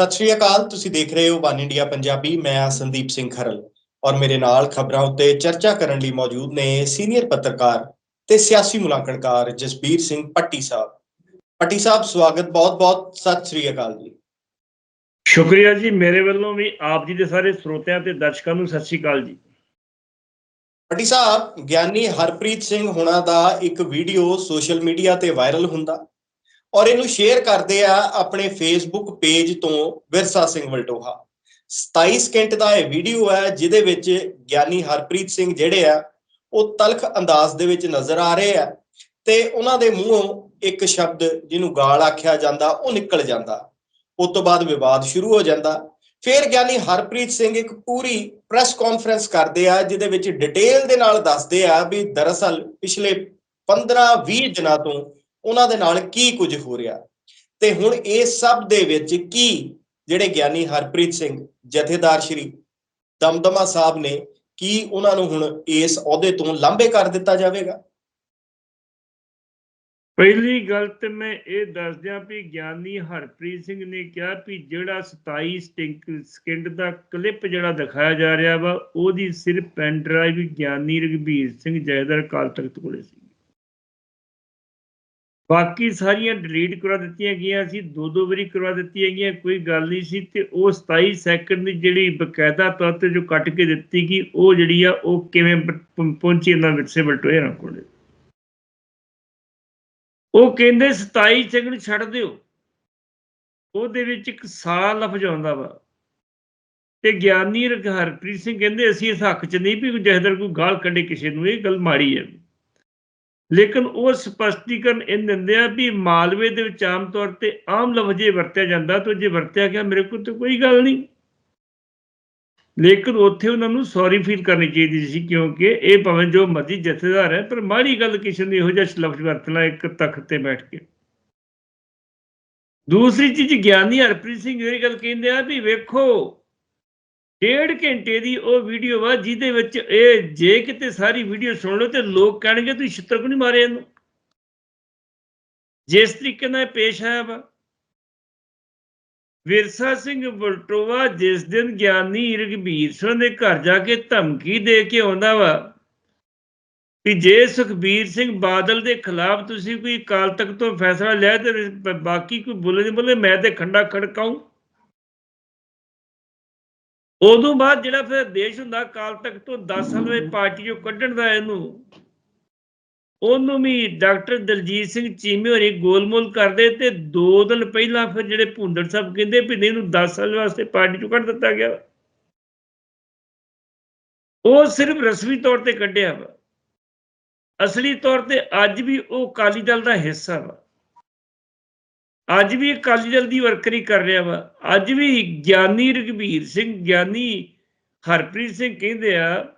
ਸਤਿ ਸ਼੍ਰੀ ਅਕਾਲ ਤੁਸੀਂ ਦੇਖ ਰਹੇ ਹੋ ਵਨ ਇੰਡੀਆ ਪੰਜਾਬੀ ਮੈਂ ਹਾਂ ਸੰਦੀਪ ਸਿੰਘ ਖਰਲ ਔਰ ਮੇਰੇ ਨਾਲ ਖਬਰਾਂ ਉੱਤੇ ਚਰਚਾ ਕਰਨ ਲਈ ਮੌਜੂਦ ਨੇ ਸੀਨੀਅਰ ਪੱਤਰਕਾਰ ਤੇ ਸਿਆਸੀ ਮੁਲਾਂਕਣਕਾਰ ਜਸਬੀਰ ਸਿੰਘ ਪੱਟੀ ਸਾਹਿਬ। ਪੱਟੀ ਸਾਹਿਬ ਸਵਾਗਤ ਬਹੁਤ-ਬਹੁਤ ਸਤਿ ਸ਼੍ਰੀ ਅਕਾਲ ਜੀ। ਸ਼ੁਕਰੀਆ ਜੀ ਮੇਰੇ ਵੱਲੋਂ ਵੀ ਆਪ ਜੀ ਦੇ ਸਾਰੇ ਸਰੋਤਿਆਂ ਤੇ ਦਰਸ਼ਕਾਂ ਨੂੰ ਸਤਿ ਸ਼੍ਰੀ ਅਕਾਲ ਜੀ। ਪੱਟੀ ਸਾਹਿਬ ਗਿਆਨੀ ਹਰਪ੍ਰੀਤ ਸਿੰਘ ਹੁਣਾਂ ਦਾ ਇੱਕ ਵੀਡੀਓ ਸੋਸ਼ਲ ਮੀਡੀਆ ਤੇ ਵਾਇਰਲ ਹੁੰਦਾ। ਔਰ ਇਹਨੂੰ ਸ਼ੇਅਰ ਕਰਦੇ ਆ ਆਪਣੇ ਫੇਸਬੁੱਕ ਪੇਜ ਤੋਂ ਵਿਰਸਾ ਸਿੰਘ ਵਲਟੋਹਾ। 27 ਸਕਿੰਟ ਦਾ ਇਹ ਵੀਡੀਓ ਹੈ, ਜਿਹਦੇ ਵਿੱਚ ਗਿਆਨੀ ਹਰਪ੍ਰੀਤ ਸਿੰਘ ਜਿਹੜੇ ਆ, ਉਹ ਤਲਖ ਅੰਦਾਜ਼ ਦੇ ਵਿੱਚ ਨਜ਼ਰ ਆ ਰਹੇ ਆ ਤੇ ਉਹਨਾਂ ਦੇ ਮੂੰਹੋਂ ਇੱਕ ਸ਼ਬਦ ਜਿਹਨੂੰ ਗਾਲ ਆਖਿਆ ਜਾਂਦਾ, ਉਹ ਨਿਕਲ ਜਾਂਦਾ। ਉਸ ਤੋਂ ਬਾਅਦ ਵਿਵਾਦ ਸ਼ੁਰੂ ਹੋ ਜਾਂਦਾ। ਫਿਰ ਗਿਆਨੀ ਹਰਪ੍ਰੀਤ ਸਿੰਘ ਇੱਕ ਪੂਰੀ ਪ੍ਰੈਸ ਕਾਨਫਰੰਸ ਕਰਦੇ ਆ, ਜਿਹਦੇ ਵਿੱਚ ਡਿਟੇਲ ਦੇ ਨਾਲ ਦੱਸਦੇ ਆ ਵੀ ਦਰਅਸਲ ਪਿਛਲੇ 15-20 ਦਿਨਾਂ ਤੋਂ ਉਹਨਾਂ ਦੇ ਨਾਲ ਕੀ ਕੁਝ ਹੋ ਰਿਹਾ? ਤੇ ਹੁਣ ਇਹ ਸਭ ਦੇ ਵਿੱਚ ਕੀ ਜਿਹੜੇ ਗਿਆਨੀ ਹਰਪ੍ਰੀਤ ਸਿੰਘ, ਜਥੇਦਾਰ ਸ਼੍ਰੀ ਦਮਦਮਾ ਸਾਹਿਬ ਨੇ ਕੀ ਉਹਨਾਂ ਨੂੰ ਹੁਣ ਇਸ ਅਹੁਦੇ ਤੋਂ ਲਾਂਭੇ ਕਰ ਦਿੱਤਾ ਜਾਵੇਗਾ? ਪਹਿਲੀ ਗੱਲ ਤੇ ਮੈਂ ਇਹ ਦੱਸ ਦਿਆਂ ਵੀ ਗਿਆਨੀ ਹਰਪ੍ਰੀਤ ਸਿੰਘ ਨੇ ਕਿਹਾ ਵੀ ਜਿਹੜਾ 27 ਸਟਿੰਕ ਸਕਿੰਟ ਦਾ ਕਲਿੱਪ ਜਿਹੜਾ ਦਿਖਾਇਆ ਜਾ ਰਿਹਾ ਵਾ, ਉਹਦੀ ਸਿਰਫ ਪੈਨ ਡਰਾਈਵ ਗਿਆਨੀ ਰਗਵੀਰ ਸਿੰਘ ਜੈਦਰ ਕਾਲ ਤਖਤ ਕੋਲੇ ਸੀ। ਬਾਕੀ ਸਾਰੀਆਂ ਡਿਲੀਟ ਕਰਵਾ ਦਿੱਤੀਆਂ ਗਈਆਂ ਸੀ, ਦੋ ਦੋ ਵਾਰੀ ਕਰਵਾ ਦਿੱਤੀਆਂ ਗਈਆਂ, ਕੋਈ ਗੱਲ ਨਹੀਂ ਸੀ ਤੇ ਉਹ 27 ਸੈਕਿੰਡ ਦੀ ਜਿਹੜੀ ਬਕਾਇਦਾ ਤੌਰ ਤੇ ਜੋ ਕੱਟ ਕੇ ਦਿੱਤੀ ਗਈ, ਉਹ ਜਿਹੜੀ ਆ, ਉਹ ਕਿਵੇਂ ਪਹੁੰਚੀ ਇਹਨਾਂ ਵਿਰਸੇ ਬਲਟੋਏ ਨਾਲ ਕੋਲੇ? ਉਹ ਕਹਿੰਦੇ 27 ਸੈਕਿੰਡ ਛੱਡ ਦਿਓ। ਉਹਦੇ ਵਿੱਚ ਇੱਕ ਸਾਲ ਲਫ਼ਜ਼ ਆਉਂਦਾ ਵਾ। ਤੇ ਗਿਆਨੀ ਹਰਪ੍ਰੀਤ ਸਿੰਘ ਕਹਿੰਦੇ ਅਸੀਂ ਇਸ ਹੱਕ 'ਚ ਨਹੀਂ ਵੀ ਕੋਈ ਜਹਦਰ ਕੋਈ ਗਾਲ ਕੱਢੇ ਕਿਸੇ ਨੂੰ, ਇਹ ਗੱਲ ਮਾੜੀ ਹੈ। ਲੇਕਿਨ ਉਹ ਸਪਸ਼ਟੀਕਰਨ ਇਹ ਦਿੰਦੇ ਆ ਵੀ ਮਾਲਵੇ ਦੇ ਵਿੱਚ ਆਮ ਤੌਰ ਤੇ ਆਮ ਲਫ਼ਜ਼ੇ ਵਰਤਿਆ ਜਾਂਦਾ ਤਾਂ ਜੇ ਵਰਤਿਆ ਗਿਆ ਮੇਰੇ ਕੋਲ ਤਾਂ ਕੋਈ ਗੱਲ ਨਹੀਂ। ਲੇਕਿਨ ਉੱਥੇ ਉਹਨਾਂ ਨੂੰ ਸੌਰੀ ਫੀਲ ਕਰਨੀ ਚਾਹੀਦੀ ਸੀ ਕਿਉਂਕਿ ਇਹ ਭਾਵੇਂ ਜੋ ਮਰਜ਼ੀ ਜਥੇਦਾਰ ਹੈ, ਪਰ ਮਾੜੀ ਗੱਲ ਕਿਸੇ ਨੂੰ ਇਹੋ ਜਿਹਾ ਲਫ਼ਜ਼ ਵਰਤਣਾ ਇੱਕ ਤਖਤ ਤੇ ਬੈਠ ਕੇ। ਦੂਸਰੀ ਚੀਜ਼ ਗਿਆਨੀ ਹਰਪ੍ਰੀਤ ਸਿੰਘ ਇਹ ਗੱਲ ਕਹਿੰਦੇ ਆ ਵੀ ਵੇਖੋ ਡੇਢ ਘੰਟੇ ਦੀ ਉਹ ਵੀਡੀਓ ਵਾ ਜਿਹਦੇ ਵਿੱਚ ਇਹ ਜੇ ਕਿਤੇ ਸਾਰੀ ਵੀਡੀਓ ਸੁਣ ਲਓ ਤੇ ਲੋਕ ਕਹਿਣਗੇ, ਤੁਸੀਂ ਛਿੱਤਰ ਕਿਉਂ ਨਹੀਂ ਮਾਰੇ ਇਹਨੂੰ? ਜਿਸ ਤਰੀਕੇ ਨਾਲ ਇਹ ਪੇਸ਼ ਆਇਆ ਵਾ। ਵਿਰਸਾ ਸਿੰਘ ਬਲਟੋਵਾ ਜਿਸ ਦਿਨ ਗਿਆਨੀ ਰਗਵੀਰ ਸਿੰਘ ਦੇ ਘਰ ਜਾ ਕੇ ਧਮਕੀ ਦੇ ਕੇ ਆਉਂਦਾ ਵਾ ਕਿ ਜੇ ਸੁਖਬੀਰ ਸਿੰਘ ਬਾਦਲ ਦੇ ਖਿਲਾਫ ਤੁਸੀਂ ਕੋਈ ਕਾਲ ਤੱਕ ਤੋਂ ਫੈਸਲਾ ਲਿਆ ਤੇ ਬਾਕੀ ਕੋਈ ਬੋਲੇ ਨਹੀਂ ਬੋਲੇ, ਮੈਂ ਤੇ ਖੰਡਾ ਖੜਕਾਉਂ ਉਦੋਂ ਬਾਅਦ ਜਿਹੜਾ ਫਿਰ ਦੇਸ਼ ਹੁੰਦਾ ਕਾਲ ਤੱਕ ਤੋਂ 10 ਸਾਲ ਦੇ ਪਾਰਟੀ ਚੋਂ ਕੱਢਣ ਦਾ ਇਹਨੂੰ, ਉਹਨੂੰ ਵੀ ਡਾਕਟਰ ਦਲਜੀਤ ਸਿੰਘ ਚੀਮੇ ਹੋਰੀ ਗੋਲਮੋਲ ਕਰਦੇ ਤੇ 2 ਦਿਨ ਪਹਿਲਾਂ ਫਿਰ ਜਿਹੜੇ ਭੁੰਦੜ ਸਾਹਿਬ ਕਹਿੰਦੇ ਵੀ ਨਹੀਂ, ਇਹਨੂੰ 10 ਸਾਲ ਵਾਸਤੇ ਪਾਰਟੀ ਚੋਂ ਕੱਢ ਦਿੱਤਾ ਗਿਆ। ਉਹ ਸਿਰਫ ਰਸਮੀ ਤੌਰ ਤੇ ਕੱਢਿਆ ਵਾ। ਅਸਲੀ ਤੌਰ ਤੇ ਅੱਜ ਵੀ ਉਹ ਅਕਾਲੀ ਦਲ ਦਾ ਹਿੱਸਾ ਵਾ। ਅੱਜ ਵੀ ਅਕਾਲੀ ਦਲ ਦੀ ਵਰਕਰੀ ਕਰ ਰਿਹਾ ਵਾ। ਅੱਜ ਵੀ ਗਿਆਨੀ ਰਗਵੀਰ ਸਿੰਘ, ਗਿਆਨੀ ਹਰਪ੍ਰੀਤ ਸਿੰਘ ਕਹਿੰਦੇ ਆ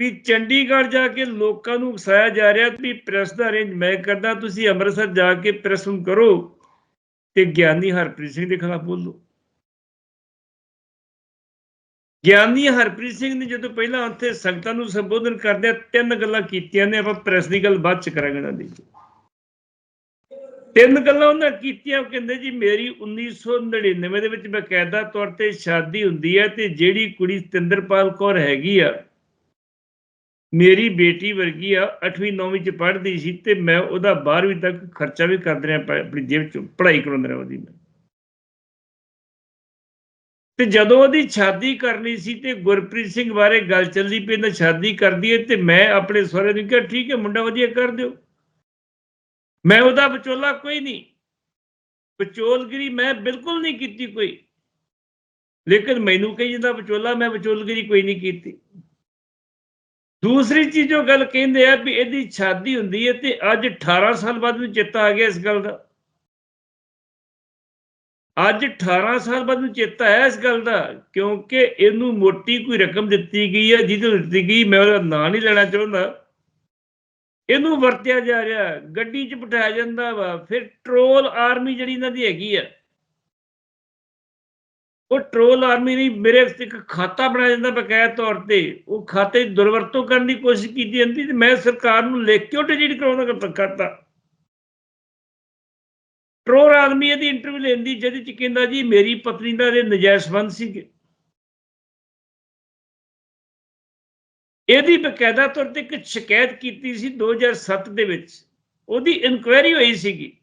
ਵੀ ਚੰਡੀਗੜ੍ਹ ਜਾ ਕੇ ਲੋਕਾਂ ਨੂੰ ਉਕਸਾਇਆ ਜਾ ਰਿਹਾ ਵੀ ਪ੍ਰੈਸ ਦਾ ਅਰੇਂਜ ਮੈਂ ਕਰਦਾ, ਤੁਸੀਂ ਅੰਮ੍ਰਿਤਸਰ ਜਾ ਕੇ ਪ੍ਰੈਸ ਨੂੰ ਕਰੋ ਤੇ ਗਿਆਨੀ ਹਰਪ੍ਰੀਤ ਸਿੰਘ ਦੇ ਖਿਲਾਫ ਬੋਲੋ। ਗਿਆਨੀ ਹਰਪ੍ਰੀਤ ਸਿੰਘ ਨੇ ਜਦੋਂ ਪਹਿਲਾਂ ਉੱਥੇ ਸੰਗਤਾਂ ਨੂੰ ਸੰਬੋਧਨ ਕਰਦੇ ਤਿੰਨ ਗੱਲਾਂ ਕੀਤੀਆਂ ਨੇ, ਆਪਾਂ ਪ੍ਰੈਸ ਦੀ ਗੱਲ ਬਾਅਦ ਚ ਕਰਾਂਗੇ ਨਾ ਦੀ। ਤਿੰਨ ਗੱਲਾਂ ਉਹਨਾਂ ਕੀਤੀਆਂ, ਉਹ ਕਹਿੰਦੇ ਜੀ, ਮੇਰੀ 1999 ਦੇ ਵਿੱਚ ਬਕਾਇਦਾ ਤੌਰ ਤੇ ਸ਼ਾਦੀ ਹੁੰਦੀ ਹੈ ਤੇ ਜਿਹੜੀ ਕੁੜੀ ਸਤਿੰਦਰਪਾਲ ਕੌਰ ਹੈਗੀ ਆ, ਮੇਰੀ ਬੇਟੀ ਵਰਗੀ ਆ 8ਵੀਂ 9ਵੀਂ ਚ ਪੜ੍ਹਦੀ ਸੀ ਤੇ ਮੈਂ ਉਹਦਾ 12ਵੀਂ ਤੱਕ ਖਰਚਾ ਵੀ ਕਰਦੇ ਰਿਹਾ ਆਪਣੀ ਜੇਬ ਚੋਂ, ਪੜ੍ਹਾਈ ਕਰਾਉਂਦੇ ਰਿਹਾ ਉਹਦੀ ਮੈਂ। ਤੇ ਜਦੋਂ ਉਹਦੀ ਸ਼ਾਦੀ ਕਰਨੀ ਸੀ ਤੇ ਗੁਰਪ੍ਰੀਤ ਸਿੰਘ ਬਾਰੇ ਗੱਲ ਚੱਲਦੀ ਪਈ ਨਾ ਸ਼ਾਦੀ ਕਰਦੀ ਹੈ ਤੇ ਮੈਂ ਆਪਣੇ ਸਹੁਰੇ ਨੂੰ ਕਿਹਾ, ਠੀਕ ਹੈ, ਮੁੰਡਾ ਵਧੀਆ ਕਰ ਦਿਓ। ਮੈਂ ਉਹਦਾ ਵਿਚੋਲਾ ਕੋਈ ਨਹੀਂ। ਵਿਚੋਲਗਿਰੀ ਮੈਂ ਬਿਲਕੁਲ ਨਹੀਂ ਕੀਤੀ ਕੋਈ। ਲੇਕਿਨ ਮੈਨੂੰ ਕਹੀ ਜਾਂਦਾ, ਵਿਚੋਲਾ, ਮੈਂ ਵਿਚੋਲਗਿਰੀ ਕੋਈ ਨਹੀਂ ਕੀਤੀ। ਦੂਸਰੀ ਚੀਜ਼ ਉਹ ਗੱਲ ਕਹਿੰਦੇ ਆ ਵੀ ਇਹਦੀ ਸ਼ਾਦੀ ਹੁੰਦੀ ਹੈ ਤੇ ਅੱਜ 18 ਸਾਲ ਬਾਅਦ ਨੂੰ ਚੇਤਾ ਆ ਗਿਆ ਇਸ ਗੱਲ ਦਾ। ਅੱਜ 18 ਸਾਲ ਬਾਅਦ ਨੂੰ ਚੇਤਾ ਹੈ ਇਸ ਗੱਲ ਦਾ, ਕਿਉਂਕਿ ਇਹਨੂੰ ਮੋਟੀ ਕੋਈ ਰਕਮ ਦਿੱਤੀ ਗਈ ਹੈ, ਜਿਹਦੇ ਦਿੱਤੀ ਗਈ, ਮੈਂ ਉਹਦਾ ਨਾਂ ਨਹੀਂ ਲੈਣਾ ਚਾਹੁੰਦਾ। ਇਹਨੂੰ ਵਰਤਿਆ ਜਾ ਰਿਹਾ ਗੱਡੀ 'ਚ ਬਿਠਾਇਆ ਜਾਂਦਾ ਵਾ। ਫਿਰ ਟਰੋਲ ਆਰਮੀ ਜਿਹੜੀ ਇਹਨਾਂ ਦੀ ਹੈਗੀ ਆ, ਉਹ ਟਰੋਲ ਆਰਮੀ ਨਹੀਂ, ਮੇਰੇ ਇੱਕ ਖਾਤਾ ਬਣਾਇਆ ਜਾਂਦਾ ਬਕਾਇਆ ਤੌਰ ਤੇ। ਉਹ ਖਾਤੇ ਦੀ ਦੁਰਵਰਤੋਂ ਕਰਨ ਦੀ ਕੋਸ਼ਿਸ਼ ਕੀਤੀ ਜਾਂਦੀ ਤੇ ਮੈਂ ਸਰਕਾਰ ਨੂੰ ਲਿਖ ਕੇ ਉਹ ਡਿਲੀਟ ਕਰਾਉਣਾ ਕਰ- ਕਰਤਾ। ਟਰੋਰ ਆਰਮੀ ਇਹਦੀ ਇੰਟਰਵਿਊ ਲੈਂਦੀ, ਜਿਹਦੇ ਚ ਕਹਿੰਦਾ ਜੀ, ਮੇਰੀ ਪਤਨੀ ਦਾ ਇਹ ਨਜਾਇਜ਼ ਸੰਬੰਧ ਸੀਗੇ। ਇਹਦੀ ਬਕਾਇਦਾ ਤੌਰ ਤੇ ਇੱਕ ਸ਼ਿਕਾਇਤ ਕੀਤੀ ਸੀ 2007 ਦੇ ਵਿੱਚ। ਉਹਦੀ ਇਨਕੁਆਇਰੀ ਹੋਈ ਸੀਗੀ।